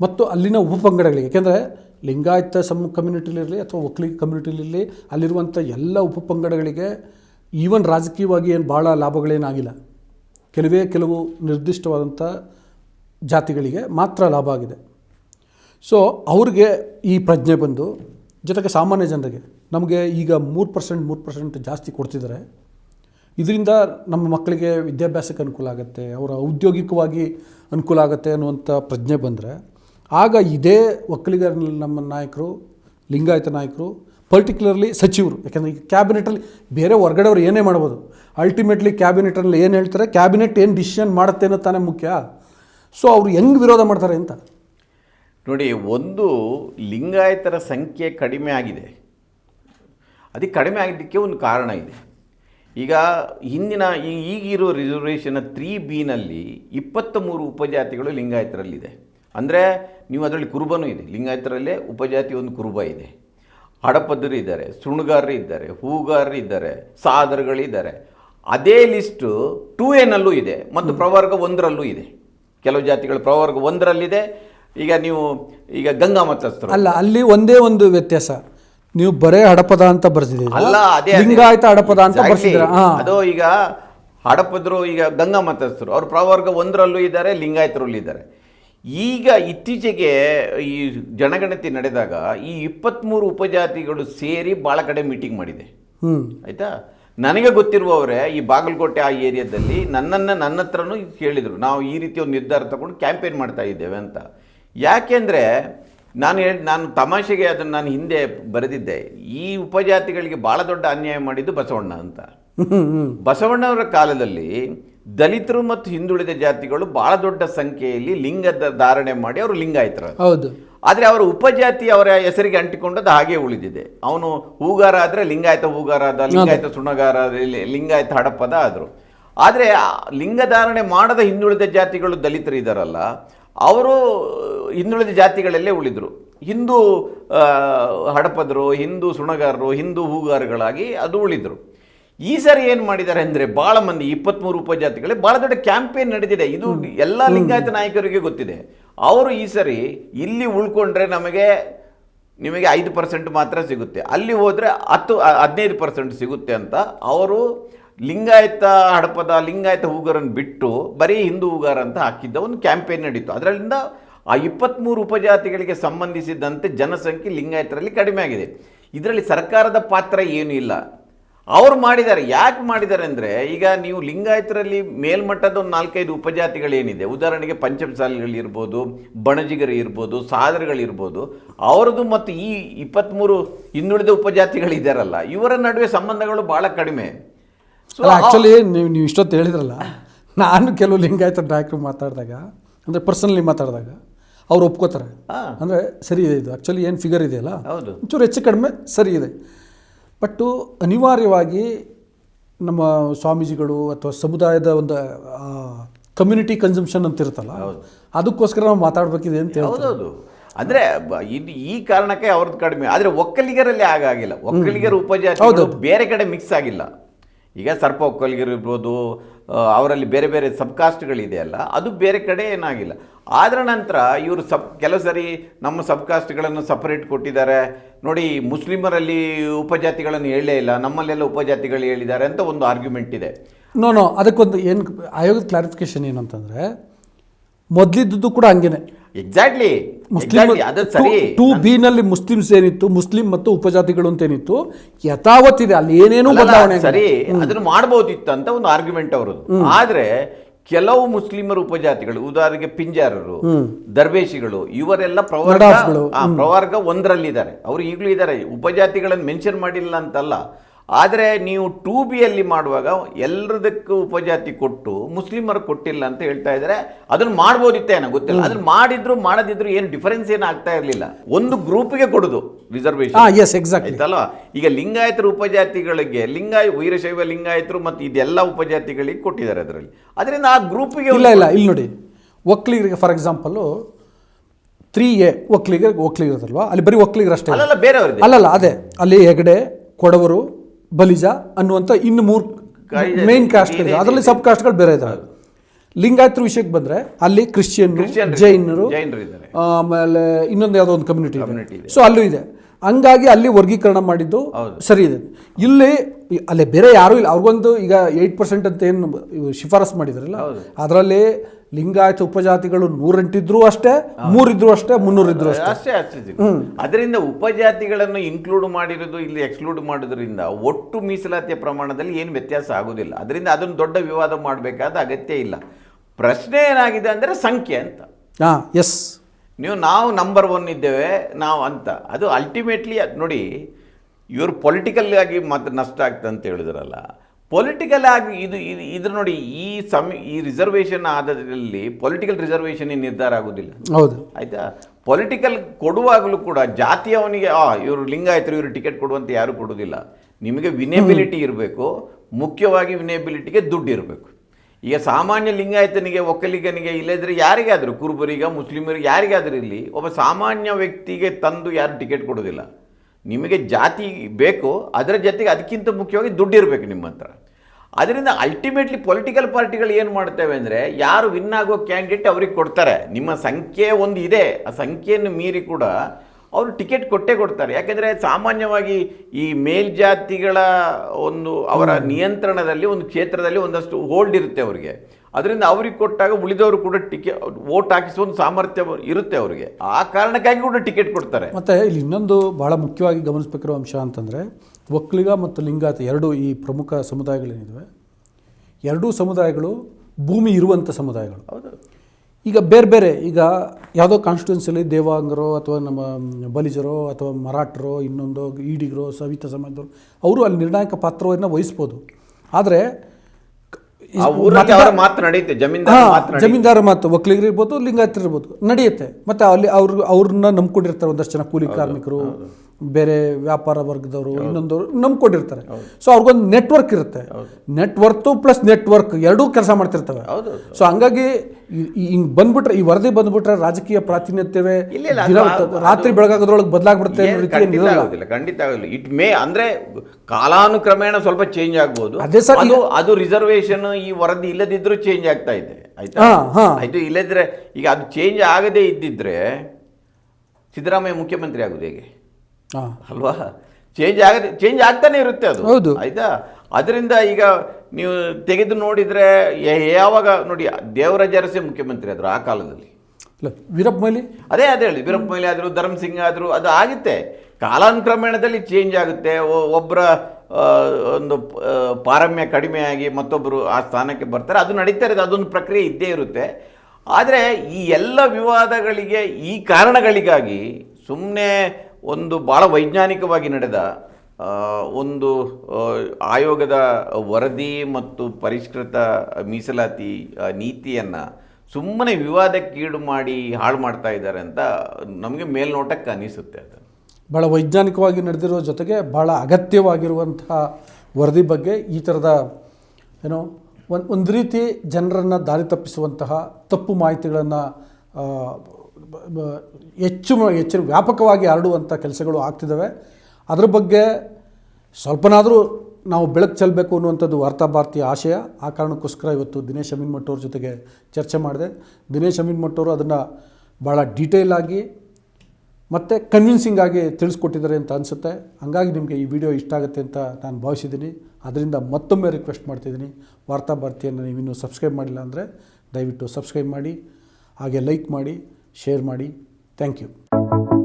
A: ಮತ್ತು ಅಲ್ಲಿನ ಉಪಪಂಗಡಗಳಿಗೆ ಯಾಕೆಂದರೆ ಲಿಂಗಾಯತ ಸಮ್ ಕಮ್ಯುನಿಟಿಲಿರಲಿ ಅಥವಾ ಒಕ್ಕಲಿಗ ಕಮ್ಯುನಿಟಿಲಿರಲಿ ಅಲ್ಲಿರುವಂಥ ಎಲ್ಲ ಉಪಪಂಗಡಗಳಿಗೆ ಈವನ್ ರಾಜಕೀಯವಾಗಿ ಏನು ಭಾಳ ಲಾಭಗಳೇನಾಗಿಲ್ಲ. ಕೆಲವೇ ಕೆಲವು ನಿರ್ದಿಷ್ಟವಾದಂಥ ಜಾತಿಗಳಿಗೆ ಮಾತ್ರ ಲಾಭ ಆಗಿದೆ. ಸೊ ಅವ್ರಿಗೆ ಈ ಪ್ರಜ್ಞೆ ಬಂದು, ಜೊತೆಗೆ ಸಾಮಾನ್ಯ ಜನರಿಗೆ ನಮಗೆ ಈಗ ಮೂರು ಪರ್ಸೆಂಟ್ ಮೂರು ಪರ್ಸೆಂಟ್ ಜಾಸ್ತಿ ಕೊಡ್ತಿದ್ದಾರೆ. ಇದರಿಂದ ನಮ್ಮ ಮಕ್ಕಳಿಗೆ ವಿದ್ಯಾಭ್ಯಾಸಕ್ಕೆ ಅನುಕೂಲ ಆಗುತ್ತೆ, ಅವರ ಔದ್ಯೋಗಿಕವಾಗಿ ಅನುಕೂಲ ಆಗುತ್ತೆ ಅನ್ನುವಂಥ ಪ್ರಜ್ಞೆ ಬಂದರೆ ಆಗ ಇದೇ ಒಕ್ಕಲಿಗರ ನಮ್ಮ ನಾಯಕರು, ಲಿಂಗಾಯತ ನಾಯಕರು ಪರ್ಟಿಕ್ಯುಲರ್ಲಿ ಸಚಿವರು, ಯಾಕೆಂದರೆ ಈಗ ಕ್ಯಾಬಿನೆಟಲ್ಲಿ ಬೇರೆ ಹೊರಗಡೆ ಅವ್ರು ಏನೇ ಮಾಡ್ಬೋದು. ಅಲ್ಟಿಮೇಟ್ಲಿ ಕ್ಯಾಬಿನೆಟಲ್ಲಿ ಏನು ಹೇಳ್ತಾರೆ? ಕ್ಯಾಬಿನೆಟ್ ಏನು ಡಿಸಿಷನ್ ಮಾಡುತ್ತೆ ಅನ್ನೋ ತಾನೇ ಮುಖ್ಯ. ಸೊ ಅವರು ಹೆಂಗೆ ವಿರೋಧ ಮಾಡ್ತಾರೆ ಅಂತ?
B: ನೋಡಿ, ಒಂದು ಲಿಂಗಾಯತರ ಸಂಖ್ಯೆ ಕಡಿಮೆ ಆಗಿದೆ. ಅದಕ್ಕೆ ಕಡಿಮೆ ಆಗಿದ್ದಕ್ಕೆ ಒಂದು ಕಾರಣ ಇದೆ. ಈಗ ಹಿಂದಿನ ಈಗಿರೋ ರಿಸರ್ವೇಷನ್ ತ್ರೀ ಬಿನಲ್ಲಿ ಇಪ್ಪತ್ತ ಮೂರು ಉಪಜಾತಿಗಳು ಲಿಂಗಾಯತರಲ್ಲಿದೆ. ಅಂದರೆ ನೀವು ಅದರಲ್ಲಿ ಕುರುಬನೂ ಇದೆ. ಲಿಂಗಾಯತರಲ್ಲೇ ಉಪಜಾತಿ ಒಂದು ಕುರುಬ ಇದೆ. ಹಡಪದ್ರು ಇದ್ದಾರೆ ಸುಣಗಾರರು ಇದ್ದಾರೆ ಹೂಗಾರರು ಇದ್ದಾರೆ ಸಾದರಗಳಿದ್ದಾರೆ ಅದೇ ಲಿಸ್ಟು ಟೂ ಎನಲ್ಲೂ ಇದೆ ಮತ್ತು ಪ್ರವರ್ಗ ಒಂದರಲ್ಲೂ ಇದೆ. ಕೆಲವು ಜಾತಿಗಳು ಪ್ರವರ್ಗ ಒಂದರಲ್ಲಿದೆ. ಈಗ ನೀವು ಈಗ ಗಂಗಾ ಮತಸ್ಥರು.
A: ಅಲ್ಲ ಅಲ್ಲಿ ಒಂದೇ ಒಂದು ವ್ಯತ್ಯಾಸ. ನೀವು ಬರೇ ಹಡಪದ ಅಂತ ಬರ್ತಿದ್ದೀರಿ
B: ಅಲ್ಲ ಅದೇ.
A: ಲಿಂಗಾಯತ ಹಡಪದ ಅಂತ. ಬರ್ತಿದ್ದೀರ
B: ಅದು ಈಗ ಹಡಪದ್ರು ಈಗ ಗಂಗಾ ಮತಸ್ಥರು. ಅವ್ರು ಪ್ರವರ್ಗ ಒಂದರಲ್ಲೂ ಇದ್ದಾರೆ ಲಿಂಗಾಯತರಲ್ಲೂ ಇದ್ದಾರೆ. ಈಗ ಇತ್ತೀಚೆಗೆ ಈ ಜನಗಣತಿ ನಡೆದಾಗ ಈ ಇಪ್ಪತ್ತ್ಮೂರು ಉಪಜಾತಿಗಳು ಸೇರಿ ಭಾಳ ಕಡೆ ಮೀಟಿಂಗ್ ಮಾಡಿದೆ. ಆಯ್ತಾ? ನನಗೆ ಗೊತ್ತಿರುವವರೇ ಈ ಬಾಗಲಕೋಟೆ ಆ ಏರಿಯಾದಲ್ಲಿ ನನ್ನನ್ನು ನನ್ನ ಹತ್ರನೂ ಕೇಳಿದರು. ನಾವು ಈ ರೀತಿ ಒಂದು ನಿರ್ಧಾರ ತಗೊಂಡು ಕ್ಯಾಂಪೇನ್ ಮಾಡ್ತಾ ಇದ್ದೇವೆ ಅಂತ. ಯಾಕೆಂದರೆ ನಾನು ಹೇಳಿ ನಾನು ತಮಾಷೆಗೆ ಅದನ್ನು ನಾನು ಹಿಂದೆ ಬರೆದಿದ್ದೆ. ಈ ಉಪಜಾತಿಗಳಿಗೆ ಭಾಳ ದೊಡ್ಡ ಅನ್ಯಾಯ ಮಾಡಿದ್ದು ಬಸವಣ್ಣ ಅಂತ. ಬಸವಣ್ಣವರ ಕಾಲದಲ್ಲಿ ದಲಿತರು ಮತ್ತು ಹಿಂದುಳಿದ ಜಾತಿಗಳು ಬಹಳ ದೊಡ್ಡ ಸಂಖ್ಯೆಯಲ್ಲಿ ಲಿಂಗದ ಧಾರಣೆ ಮಾಡಿ ಅವರು ಲಿಂಗಾಯತರು
A: ಹೌದು.
B: ಆದರೆ ಅವರ ಉಪಜಾತಿ ಅವರ ಹೆಸರಿಗೆ ಅಂಟಿಕೊಂಡದ್ದು ಹಾಗೆ ಉಳಿದಿದೆ. ಅವನು ಹೂಗಾರ ಆದರೆ ಲಿಂಗಾಯತ ಹೂಗಾರ ಆದ ಲಿಂಗಾಯತ ಸುಣಗಾರ ಲಿಂಗಾಯತ ಹಡಪದ ಆದರು. ಆದರೆ ಲಿಂಗ ಧಾರಣೆ ಮಾಡದ ಹಿಂದುಳಿದ ಜಾತಿಗಳು ದಲಿತರು ಇದ್ದಾರಲ್ಲ ಅವರು ಹಿಂದುಳಿದ ಜಾತಿಗಳಲ್ಲೇ ಉಳಿದರು. ಹಿಂದೂ ಹಡಪದರು ಹಿಂದೂ ಸುಣಗಾರರು ಹಿಂದೂ ಹೂಗಾರಗಳಾಗಿ ಅದು ಉಳಿದರು. ಈ ಸರಿ ಏನು ಮಾಡಿದ್ದಾರೆ ಅಂದರೆ ಭಾಳ ಮಂದಿ ಇಪ್ಪತ್ತ್ಮೂರು ಉಪಜಾತಿಗಳೇ ಭಾಳ ದೊಡ್ಡ ಕ್ಯಾಂಪೇನ್ ನಡೆದಿದೆ. ಇದು ಎಲ್ಲ ಲಿಂಗಾಯತ ನಾಯಕರಿಗೆ ಗೊತ್ತಿದೆ. ಅವರು ಈ ಸರಿ ಇಲ್ಲಿ ಉಳ್ಕೊಂಡ್ರೆ ನಮಗೆ ನಿಮಗೆ ಐದು ಪರ್ಸೆಂಟ್ ಮಾತ್ರ ಸಿಗುತ್ತೆ. ಅಲ್ಲಿ ಹೋದರೆ ಹತ್ತು ಹದಿನೈದು ಪರ್ಸೆಂಟ್ ಸಿಗುತ್ತೆ ಅಂತ ಅವರು ಲಿಂಗಾಯತ ಹಡಪದ ಲಿಂಗಾಯತ ಹೂಗಾರನ್ನು ಬಿಟ್ಟು ಬರೀ ಹಿಂದೂ ಹೂಗಾರ ಅಂತ ಹಾಕಿದ್ದ ಒಂದು ಕ್ಯಾಂಪೇನ್ ನಡೀತು. ಅದರಿಂದ ಆ ಇಪ್ಪತ್ತ್ಮೂರು ಉಪಜಾತಿಗಳಿಗೆ ಸಂಬಂಧಿಸಿದಂತೆ ಜನಸಂಖ್ಯೆ ಲಿಂಗಾಯತರಲ್ಲಿ ಕಡಿಮೆ ಆಗಿದೆ. ಇದರಲ್ಲಿ ಸರ್ಕಾರದ ಪಾತ್ರ ಏನೂ ಇಲ್ಲ. ಅವ್ರು ಮಾಡಿದ್ದಾರೆ ಯಾಕೆ ಮಾಡಿದ್ದಾರೆ ಅಂದರೆ ಈಗ ನೀವು ಲಿಂಗಾಯತರಲ್ಲಿ ಮೇಲ್ಮಟ್ಟದ ಒಂದು ನಾಲ್ಕೈದು ಉಪಜಾತಿಗಳೇನಿದೆ ಉದಾಹರಣೆಗೆ ಪಂಚಮಸಾಲಿಗಳಿರ್ಬೋದು ಬಣಜಿಗರು ಇರ್ಬೋದು ಸಾದರಗಳಿರ್ಬೋದು ಅವ್ರದ್ದು ಮತ್ತು ಈ ಇಪ್ಪತ್ತ್ಮೂರು ಹಿಂದುಳಿದ ಉಪಜಾತಿಗಳಿದ್ದಾರಲ್ಲ ಇವರ ನಡುವೆ ಸಂಬಂಧಗಳು ಭಾಳ ಕಡಿಮೆ.
A: ಆ್ಯಕ್ಚುಲಿ ನೀವು ನೀವು ಇಷ್ಟೊತ್ತು ಹೇಳಿದ್ರಲ್ಲ ನಾನು ಕೆಲವು ಲಿಂಗಾಯತ ನಾಯಕರು ಮಾತಾಡಿದಾಗ ಅಂದರೆ ಪರ್ಸನಲಿ ಮಾತಾಡಿದಾಗ ಅವ್ರು ಒಪ್ಕೋತಾರೆ. ಅಂದರೆ ಸರಿ ಇದೆ ಇದು ಆ್ಯಕ್ಚುಲಿ ಏನು ಫಿಗರ್ ಇದೆಯಲ್ಲ?
B: ಹೌದು.
A: ಒಂಚೂರು ಹೆಚ್ಚು ಕಡಿಮೆ ಸರಿ ಇದೆ. ಬಟ್ಟು ಅನಿವಾರ್ಯವಾಗಿ ನಮ್ಮ ಸ್ವಾಮೀಜಿಗಳು ಅಥವಾ ಸಮುದಾಯದ ಒಂದು ಕಮ್ಯುನಿಟಿ ಕನ್ಸಂಪ್ಷನ್ ಅಂತ ಇರುತ್ತಲ್ಲ ಅದಕ್ಕೋಸ್ಕರ ನಾವು ಮಾತಾಡಬೇಕಿದೆ ಅಂತ
B: ಹೌದೌದು. ಅಂದರೆ ಇದು ಈ ಕಾರಣಕ್ಕೆ ಅವ್ರದ್ದು ಕಡಿಮೆ. ಆದರೆ ಒಕ್ಕಲಿಗರಲ್ಲಿ ಆಗಾಗಿಲ್ಲ ಒಕ್ಕಲಿಗರ ಉಪಜಾತಿ ಬೇರೆ ಕಡೆ ಮಿಕ್ಸ್ ಆಗಿಲ್ಲ. ಈಗ ಸರ್ಪ ಒಕ್ಕಲಿಗರು ಇರ್ಬೋದು ಅವರಲ್ಲಿ ಬೇರೆ ಬೇರೆ ಸಬ್ ಕಾಸ್ಟ್ಗಳಿದೆಯಲ್ಲ ಅದು ಬೇರೆ ಕಡೆ ಏನಾಗಿಲ್ಲ. ಆದರ ನಂತರ ಇವರು ಸಬ್ ಕೆಲವು ಸರಿ ನಮ್ಮ ಸಬ್ಕಾಸ್ಟ್ಗಳನ್ನು ಸಪರೇಟ್ ಕೊಟ್ಟಿದ್ದಾರೆ. ನೋಡಿ ಮುಸ್ಲಿಮರಲ್ಲಿ ಉಪಜಾತಿಗಳನ್ನು ಹೇಳಲೇ ಇಲ್ಲ ನಮ್ಮಲ್ಲೆಲ್ಲ ಉಪಜಾತಿಗಳು ಹೇಳಿದ್ದಾರೆ ಅಂತ ಒಂದು ಆರ್ಗ್ಯುಮೆಂಟ್ ಇದೆ.
A: ನೋ ನೋ ಅದಕ್ಕೊಂದು ಏನು ಆಯೋಗದ ಕ್ಲಾರಿಫಿಕೇಶನ್ ಏನಂತಂದರೆ ಮೊದಲಿದ್ದದ್ದು ಕೂಡ ಹಂಗೇನೆ.
B: ಎಕ್ಸಾಕ್ಟ್ಲಿ
A: ಮುಸ್ಲಿಂ ಟು ಬಿ ನಲ್ಲಿ ಮುಸ್ಲಿಮ್ಸ್ ಏನಿತ್ತು ಮುಸ್ಲಿಂ ಮತ್ತು ಉಪಜಾತಿಗಳು ಅಂತ ಏನಿತ್ತು ಯಥಾವತ್ತಿದೆ ಅಲ್ಲಿ ಏನೇನು ಬದಲಾವಣೆ.
B: ಸರಿ ಅದನ್ನು ಮಾಡಬಹುದಿತ್ತು ಅಂತ ಒಂದು ಆರ್ಗ್ಯುಮೆಂಟ್ ಅವರದ್ದು. ಆದ್ರೆ ಕೆಲವು ಮುಸ್ಲಿಮರ ಉಪಜಾತಿಗಳು ಉದಾಹರಣೆಗೆ ಪಿಂಜಾರರು ದರ್ಬೇಶಿಗಳು ಇವರೆಲ್ಲ ಪ್ರವರ್ಗ ಪ್ರವರ್ಗ ಒಂದರಲ್ಲಿದ್ದಾರೆ. ಅವರು ಈಗಲೂ ಇದ್ದಾರೆ. ಉಪಜಾತಿಗಳನ್ನು ಮೆನ್ಷನ್ ಮಾಡಿಲ್ಲ ಅಂತಲ್ಲ. ಆದರೆ ನೀವು ಟೂ ಬಿಯಲ್ಲಿ ಮಾಡುವಾಗ ಎಲ್ಲರದಕ್ಕೂ ಉಪಜಾತಿ ಕೊಟ್ಟು ಮುಸ್ಲಿಮರು ಕೊಟ್ಟಿಲ್ಲ ಅಂತ ಹೇಳ್ತಾ ಇದ್ದಾರೆ. ಅದನ್ನು ಮಾಡ್ಬೋದಿತ್ತೇನೋ ಗೊತ್ತಿಲ್ಲ. ಅದನ್ನ ಮಾಡಿದ್ರು ಮಾಡದಿದ್ರು ಏನು ಡಿಫರೆನ್ಸ್ ಏನು ಆಗ್ತಾ ಇರಲಿಲ್ಲ. ಒಂದು ಗ್ರೂಪ್ಗೆ ಕೊಡೋದು ರಿಸರ್ವೇಶನ್
A: ಎಸ್ ಎಕ್ಸಾಕ್ಟ್ಲಿ
B: ಆಯ್ತಲ್ವಾ? ಈಗ ಲಿಂಗಾಯತರ ಉಪಜಾತಿಗಳಿಗೆ ಲಿಂಗಾಯ ವೀರಶೈವ ಲಿಂಗಾಯತರು ಮತ್ತು ಇದೆಲ್ಲ ಉಪಜಾತಿಗಳಿಗೆ ಕೊಟ್ಟಿದ್ದಾರೆ ಅದರಲ್ಲಿ. ಅದರಿಂದ ಆ ಗ್ರೂಪಿಗೆ
A: ಇಲ್ಲ ಇಲ್ಲ ಇಲ್ಲಿ ನೋಡಿ. ಒಕ್ಕಲಿಗರಿಗೆ ಫಾರ್ ಎಕ್ಸಾಂಪಲು ತ್ರೀ ಎ ಒಕ್ಕಲಿಗರಿಗೆ ಒಕ್ಕಲಿಗರದಲ್ವಾ ಅಲ್ಲಿ ಬರೀ
B: ಒಕ್ಕಲಿಗರಷ್ಟೇ ಬೇರೆಯವ್ರದ್ದು.
A: ಅಲ್ಲಲ್ಲ ಅದೇ. ಅಲ್ಲಿ ಹೆಗಡೆ ಕೊಡವರು ಬಲಿಜ ಅನ್ನುವಂಥ ಇನ್ನು ಮೂರು ಮೇನ್
B: ಕಾಸ್ಟ್
A: ಕಾಸ್ಟ್ಗಳಿದೆ
B: ಇದೆ,
A: ಅದರಲ್ಲಿ ಸಬ್ ಕಾಸ್ಟ್ಗಳು ಬೇರೆ ಇದಾವೆ. ಲಿಂಗಾಯತರ ವಿಷಯಕ್ಕೆ ಬಂದರೆ ಅಲ್ಲಿ ಕ್ರಿಶ್ಚಿಯನ್ ಜೈನರು ಆಮೇಲೆ ಇನ್ನೊಂದು ಯಾವುದೋ ಒಂದು ಕಮ್ಯುನಿಟಿ ಇದೆ. ಸೊ ಅಲ್ಲೂ ಇದೆ. ಹಂಗಾಗಿ ಅಲ್ಲಿ ವರ್ಗೀಕರಣ ಮಾಡಿದ್ದು ಸರಿ ಇದೆ. ಇಲ್ಲಿ ಅಲ್ಲಿ ಬೇರೆ ಯಾರೂ ಇಲ್ಲ. ಅವ್ರಿಗೊಂದು ಈಗ ಏಯ್ಟ್ ಪರ್ಸೆಂಟ್ ಅಂತ ಏನು ಶಿಫಾರಸು ಶಿಫಾರಸ್ ಮಾಡಿದಾರಲ್ಲ ಅದರಲ್ಲಿ ಲಿಂಗಾಯತ ಉಪಜಾತಿಗಳು ನೂರೆಂಟಿದ್ರು ಅಷ್ಟೇ ಮೂರಿದ್ರು ಅಷ್ಟೇ ಮುನ್ನೂರಿದ್ರು ಅಷ್ಟೇ.
B: ಅಷ್ಟೇ ಅಷ್ಟೇ ಅದರಿಂದ ಉಪಜಾತಿಗಳನ್ನು ಇನ್ಕ್ಲೂಡ್ ಮಾಡಿರೋದು ಇಲ್ಲಿ ಎಕ್ಸ್ಕ್ಲೂಡ್ ಮಾಡೋದ್ರಿಂದ ಒಟ್ಟು ಮೀಸಲಾತಿಯ ಪ್ರಮಾಣದಲ್ಲಿ ಏನು ವ್ಯತ್ಯಾಸ ಆಗೋದಿಲ್ಲ. ಅದರಿಂದ ಅದನ್ನು ದೊಡ್ಡ ವಿವಾದ ಮಾಡಬೇಕಾದ ಅಗತ್ಯ ಇಲ್ಲ. ಪ್ರಶ್ನೆ ಏನಾಗಿದೆ ಅಂದರೆ ಸಂಖ್ಯೆ ಅಂತ.
A: ಹಾಂ ಎಸ್
B: ನೀವು ನಾವು ನಂಬರ್ ಒನ್ ಇದ್ದೇವೆ ನಾವು ಅಂತ. ಅದು ಅಲ್ಟಿಮೇಟ್ಲಿ ನೋಡಿ ಇವರು ಪೊಲಿಟಿಕಲ್ ಆಗಿ ಮತ್ತೆ ನಷ್ಟ ಆಗ್ತದೆ ಅಂತ ಹೇಳಿದ್ರಲ್ಲ. ಪೊಲಿಟಿಕಲ್ ಆಗಿ ಇದು ಇದು ಇದ್ರ ನೋಡಿ ಈ ಸಮ ಈ ರಿಸರ್ವೇಷನ್ ಆದಲ್ಲಿ ಪೊಲಿಟಿಕಲ್ ರಿಸರ್ವೇಷನ್ ನಿರ್ಧಾರ ಆಗೋದಿಲ್ಲ.
A: ಹೌದು.
B: ಆಯಿತಾ? ಪೊಲಿಟಿಕಲ್ ಕೊಡುವಾಗಲೂ ಕೂಡ ಜಾತಿಯವನಿಗೆ ಆ ಇವರು ಲಿಂಗಾಯತರು ಇವರು ಟಿಕೆಟ್ ಕೊಡುವಂತ ಯಾರು ಕೊಡೋದಿಲ್ಲ. ನಿಮಗೆ ವಿನೇಬಿಲಿಟಿ ಇರಬೇಕು ಮುಖ್ಯವಾಗಿ ವಿನೇಬಿಲಿಟಿಗೆ ದುಡ್ಡು ಇರಬೇಕು. ಈಗ ಸಾಮಾನ್ಯ ಲಿಂಗಾಯತನಿಗೆ, ಒಕ್ಕಲಿಗನಿಗೆ ಇಲ್ಲದ್ರೆ ಯಾರಿಗಾದರೂ, ಕುರುಬರಿಗ, ಮುಸ್ಲಿಮರಿಗೆ ಯಾರಿಗಾದರೂ ಇಲ್ಲಿ ಒಬ್ಬ ಸಾಮಾನ್ಯ ವ್ಯಕ್ತಿಗೆ ತಂದು ಯಾರು ಟಿಕೆಟ್ ಕೊಡೋದಿಲ್ಲ. ನಿಮಗೆ ಜಾತಿ ಬೇಕು, ಅದರ ಜೊತೆಗೆ ಅದಕ್ಕಿಂತ ಮುಖ್ಯವಾಗಿ ದುಡ್ಡು ಇರಬೇಕು ನಿಮ್ಮ ಹತ್ರ. ಅದರಿಂದ ಅಲ್ಟಿಮೇಟ್ಲಿ ಪೊಲಿಟಿಕಲ್ ಪಾರ್ಟಿಗಳು ಏನು ಮಾಡ್ತೇವೆ ಅಂದರೆ, ಯಾರು ವಿನ್ ಆಗೋ ಕ್ಯಾಂಡಿಡೇಟ್ ಅವ್ರಿಗೆ ಕೊಡ್ತಾರೆ. ನಿಮ್ಮ ಸಂಖ್ಯೆ ಒಂದು ಇದೆ, ಆ ಸಂಖ್ಯೆಯನ್ನು ಮೀರಿ ಕೂಡ ಅವರು ಟಿಕೆಟ್ ಕೊಟ್ಟೇ ಕೊಡ್ತಾರೆ. ಯಾಕೆಂದರೆ ಸಾಮಾನ್ಯವಾಗಿ ಈ ಮೇಲ್ಜಾತಿಗಳ ಒಂದು ಅವರ ನಿಯಂತ್ರಣದಲ್ಲಿ ಒಂದು ಕ್ಷೇತ್ರದಲ್ಲಿ ಒಂದಷ್ಟು ಹೋಲ್ಡ್ ಇರುತ್ತೆ ಅವರಿಗೆ. ಅದರಿಂದ ಅವ್ರಿಗೆ ಕೊಟ್ಟಾಗ ಉಳಿದವರು ಕೂಡ ಟಿಕೆಟ್ ವೋಟ್ ಹಾಕಿಸುವ ಒಂದು ಸಾಮರ್ಥ್ಯ ಇರುತ್ತೆ ಅವರಿಗೆ. ಆ ಕಾರಣಕ್ಕಾಗಿ ಕೂಡ ಟಿಕೆಟ್ ಕೊಡ್ತಾರೆ.
A: ಮತ್ತು ಇಲ್ಲಿ ಇನ್ನೊಂದು ಭಾಳ ಮುಖ್ಯವಾಗಿ ಗಮನಿಸಬೇಕಿರೋ ಅಂಶ ಅಂತಂದರೆ ಒಕ್ಕಲಿಗ ಮತ್ತು ಲಿಂಗಾಯತ ಎರಡು ಈ ಪ್ರಮುಖ ಸಮುದಾಯಗಳೇನಿವೆ ಎರಡೂ ಸಮುದಾಯಗಳು ಭೂಮಿ ಇರುವಂಥ ಸಮುದಾಯಗಳು.
B: ಹೌದು.
A: ಈಗ ಬೇರೆ ಬೇರೆ, ಈಗ ಯಾವುದೋ ಕಾನ್ಸ್ಟಿಟ್ಯೂನ್ಸಿಯಲ್ಲಿ ದೇವಾಂಗರೋ ಅಥವಾ ನಮ್ಮ ಬಲಿಜರೋ ಅಥವಾ ಮರಾಠರು, ಇನ್ನೊಂದು ಈಡಿಗರೋ, ಸವಿತ ಸಮಾಜದವರು, ಅವರು ಅಲ್ಲಿ ನಿರ್ಣಾಯಕ ಪಾತ್ರವನ್ನು ವಹಿಸ್ಬೋದು. ಆದರೆ
B: ಆ ಊರಲ್ಲಿ ಅವರ ಮಾತು ನಡೆಯುತ್ತೆ ಜಮೀನ್ದಾರ ಮಾತು ನಡೆಯುತ್ತೆ.
A: ಜಮೀನ್ದಾರ ಮಾತು ಒಕ್ಕಲಿಗರು ಇರ್ಬೋದು ಲಿಂಗಾಯತರು ಇರ್ಬೋದು ನಡೆಯುತ್ತೆ. ಮತ್ತೆ ಅಲ್ಲಿ ಅವ್ರ ಅವ್ರನ್ನ ನಂಬ್ಕೊಂಡಿರ್ತಾರೆ ಒಂದಷ್ಟು ಜನ ಕೂಲಿ ಕಾರ್ಮಿಕರು ಬೇರೆ ವ್ಯಾಪಾರ ವರ್ಗದವರು ಇನ್ನೊಂದವರು ನಂಬ್ಕೊಂಡಿರ್ತಾರೆ. ಸೊ ಅವ್ರಿಗೊಂದು ನೆಟ್ವರ್ಕ್ ಇರುತ್ತೆ. ನೆಟ್ವರ್ಕ್ ಪ್ಲಸ್ ನೆಟ್ವರ್ಕ್ ಎರಡೂ ಕೆಲಸ ಮಾಡ್ತಿರ್ತವೆ. ಸೊ ಹಂಗಾಗಿ ಹಿಂಗ್ ಬಂದ್ಬಿಟ್ರೆ ಈ ವರದಿ ಬಂದ್ಬಿಟ್ರೆ ರಾಜಕೀಯ ಪ್ರಾತಿನಿಧ್ಯವೇ ರಾತ್ರಿ ಬೆಳಗಾಗದ್ರೊಳಗೆ ಬದಲಾಗ್ಬಿಡುತ್ತೆ
B: ಖಂಡಿತ ಆಗೋದಿಲ್ಲ ಖಂಡಿತ ಆಗೋದಿಲ್ಲ. ಇಟ್ ಮೇ ಅಂದ್ರೆ ಕಾಲಾನುಕ್ರಮೇಣ ಸ್ವಲ್ಪ ಚೇಂಜ್ ಆಗ್ಬೋದು.
A: ಅದೇ ಸರ್
B: ಅದು ಅದು ರಿಸರ್ವೇಶನ್ ಈ ವರದಿ ಇಲ್ಲದಿದ್ರೂ ಚೇಂಜ್ ಆಗ್ತಾ ಇದೆ. ಆಯ್ತಾ. ಆಯ್ತು ಇಲ್ಲದಿದ್ರೆ ಈಗ ಅದು ಚೇಂಜ್ ಆಗದೇ ಇದ್ದಿದ್ರೆ ಸಿದ್ದರಾಮಯ್ಯ ಮುಖ್ಯಮಂತ್ರಿ ಆಗುದು ಹೇಗೆ?
A: ಹಾಂ.
B: ಅಲ್ವಾ? ಚೇಂಜ್ ಆಗದೆ ಚೇಂಜ್ ಆಗ್ತಾನೆ ಇರುತ್ತೆ ಅದು.
A: ಹೌದು.
B: ಆಯ್ತಾ? ಅದರಿಂದ ಈಗ ನೀವು ತೆಗೆದು ನೋಡಿದ್ರೆ ಯಾವಾಗ ನೋಡಿ ದೇವರಾಜ ಅರಸೆ ಮುಖ್ಯಮಂತ್ರಿ ಆದ್ರು ಆ ಕಾಲದಲ್ಲಿ.
A: ಇಲ್ಲ ವೀರಪ್ಪ ಮೊಯ್ಲಿ?
B: ಅದೇ ಅದೇ ಹೇಳಿ ವೀರಪ್ಪ ಮೊಯ್ಲಿ ಆದರು ಧರ್ಮ್ ಸಿಂಗ್ ಆದರು ಅದು ಆಗುತ್ತೆ. ಕಾಲಾನುಕ್ರಮೇಣದಲ್ಲಿ ಚೇಂಜ್ ಆಗುತ್ತೆ. ಒಬ್ಬರ ಒಂದು ಪಾರಮ್ಯ ಕಡಿಮೆಯಾಗಿ ಮತ್ತೊಬ್ಬರು ಆ ಸ್ಥಾನಕ್ಕೆ ಬರ್ತಾರೆ. ಅದು ನಡೀತಾ ಇರೋದು, ಅದೊಂದು ಪ್ರಕ್ರಿಯೆ ಇದ್ದೇ ಇರುತ್ತೆ. ಆದರೆ ಈ ಎಲ್ಲ ವಿವಾದಗಳಿಗೆ ಈ ಕಾರಣಗಳಿಗಾಗಿ ಸುಮ್ಮನೆ ಒಂದು ಭಾಳ ವೈಜ್ಞಾನಿಕವಾಗಿ ನಡೆದ ಒಂದು ಆಯೋಗದ ವರದಿ ಮತ್ತು ಪರಿಷ್ಕೃತ ಮೀಸಲಾತಿ ನೀತಿಯನ್ನು ಸುಮ್ಮನೆ ವಿವಾದಕ್ಕೀಡು ಮಾಡಿ ಹಾಳು ಮಾಡ್ತಾ ಇದ್ದಾರೆ ಅಂತ ನಮಗೆ ಮೇಲ್ನೋಟಕ್ಕೆ ಅನಿಸುತ್ತೆ ಅದು.
A: ಭಾಳ ವೈಜ್ಞಾನಿಕವಾಗಿ ನಡೆದಿರೋ ಜೊತೆಗೆ ಭಾಳ ಅಗತ್ಯವಾಗಿರುವಂಥ ವರದಿ ಬಗ್ಗೆ ಈ ಥರದ ಏನೋ ಒಂದು ಒಂದು ರೀತಿ ಜನರನ್ನು ದಾರಿ ತಪ್ಪಿಸುವಂತಹ ತಪ್ಪು ಮಾಹಿತಿಗಳನ್ನು ಹೆಚ್ಚು ಹೆಚ್ಚು ವ್ಯಾಪಕವಾಗಿ ಹರಡುವಂಥ ಕೆಲಸಗಳು ಆಗ್ತಿದ್ದಾವೆ. ಅದ್ರ ಬಗ್ಗೆ ಸ್ವಲ್ಪನಾದರೂ ನಾವು ಬೆಳಕು ಚೆಲ್ಲಬೇಕು ಅನ್ನುವಂಥದ್ದು ವಾರ್ತಾ ಭಾರತೀಯ ಆಶಯ. ಆ ಕಾರಣಕ್ಕೋಸ್ಕರ ಇವತ್ತು ದಿನೇಶ್ ಅಮೀನ್ಮಠ್ ಮಟ್ಟವ್ರ ಜೊತೆಗೆ ಚರ್ಚೆ ಮಾಡಿದೆ. ದಿನೇಶ್ ಅಮೀನ್ ಮಟ್ಟವರು ಅದನ್ನು ಭಾಳ ಡೀಟೇಲ್ ಆಗಿ ಮತ್ತು ಕನ್ವಿನ್ಸಿಂಗ್ ಆಗಿ ತಿಳಿಸ್ಕೊಟ್ಟಿದ್ದಾರೆ ಅಂತ ಅನಿಸುತ್ತೆ. ಹಂಗಾಗಿ ನಿಮಗೆ ಈ ವಿಡಿಯೋ ಇಷ್ಟ ಆಗುತ್ತೆ ಅಂತ ನಾನು ಭಾವಿಸಿದ್ದೀನಿ. ಅದರಿಂದ ಮತ್ತೊಮ್ಮೆ ರಿಕ್ವೆಸ್ಟ್ ಮಾಡ್ತಿದ್ದೀನಿ ವಾರ್ತಾ ಭಾರತಿಯನ್ನು ನೀವಿನ್ನೂ ಸಬ್ಸ್ಕ್ರೈಬ್ ಮಾಡಿಲ್ಲ ಅಂದರೆ ದಯವಿಟ್ಟು ಸಬ್ಸ್ಕ್ರೈಬ್ ಮಾಡಿ, ಹಾಗೆ ಲೈಕ್ ಮಾಡಿ ಶೇರ್ ಮಾಡಿ. Thank you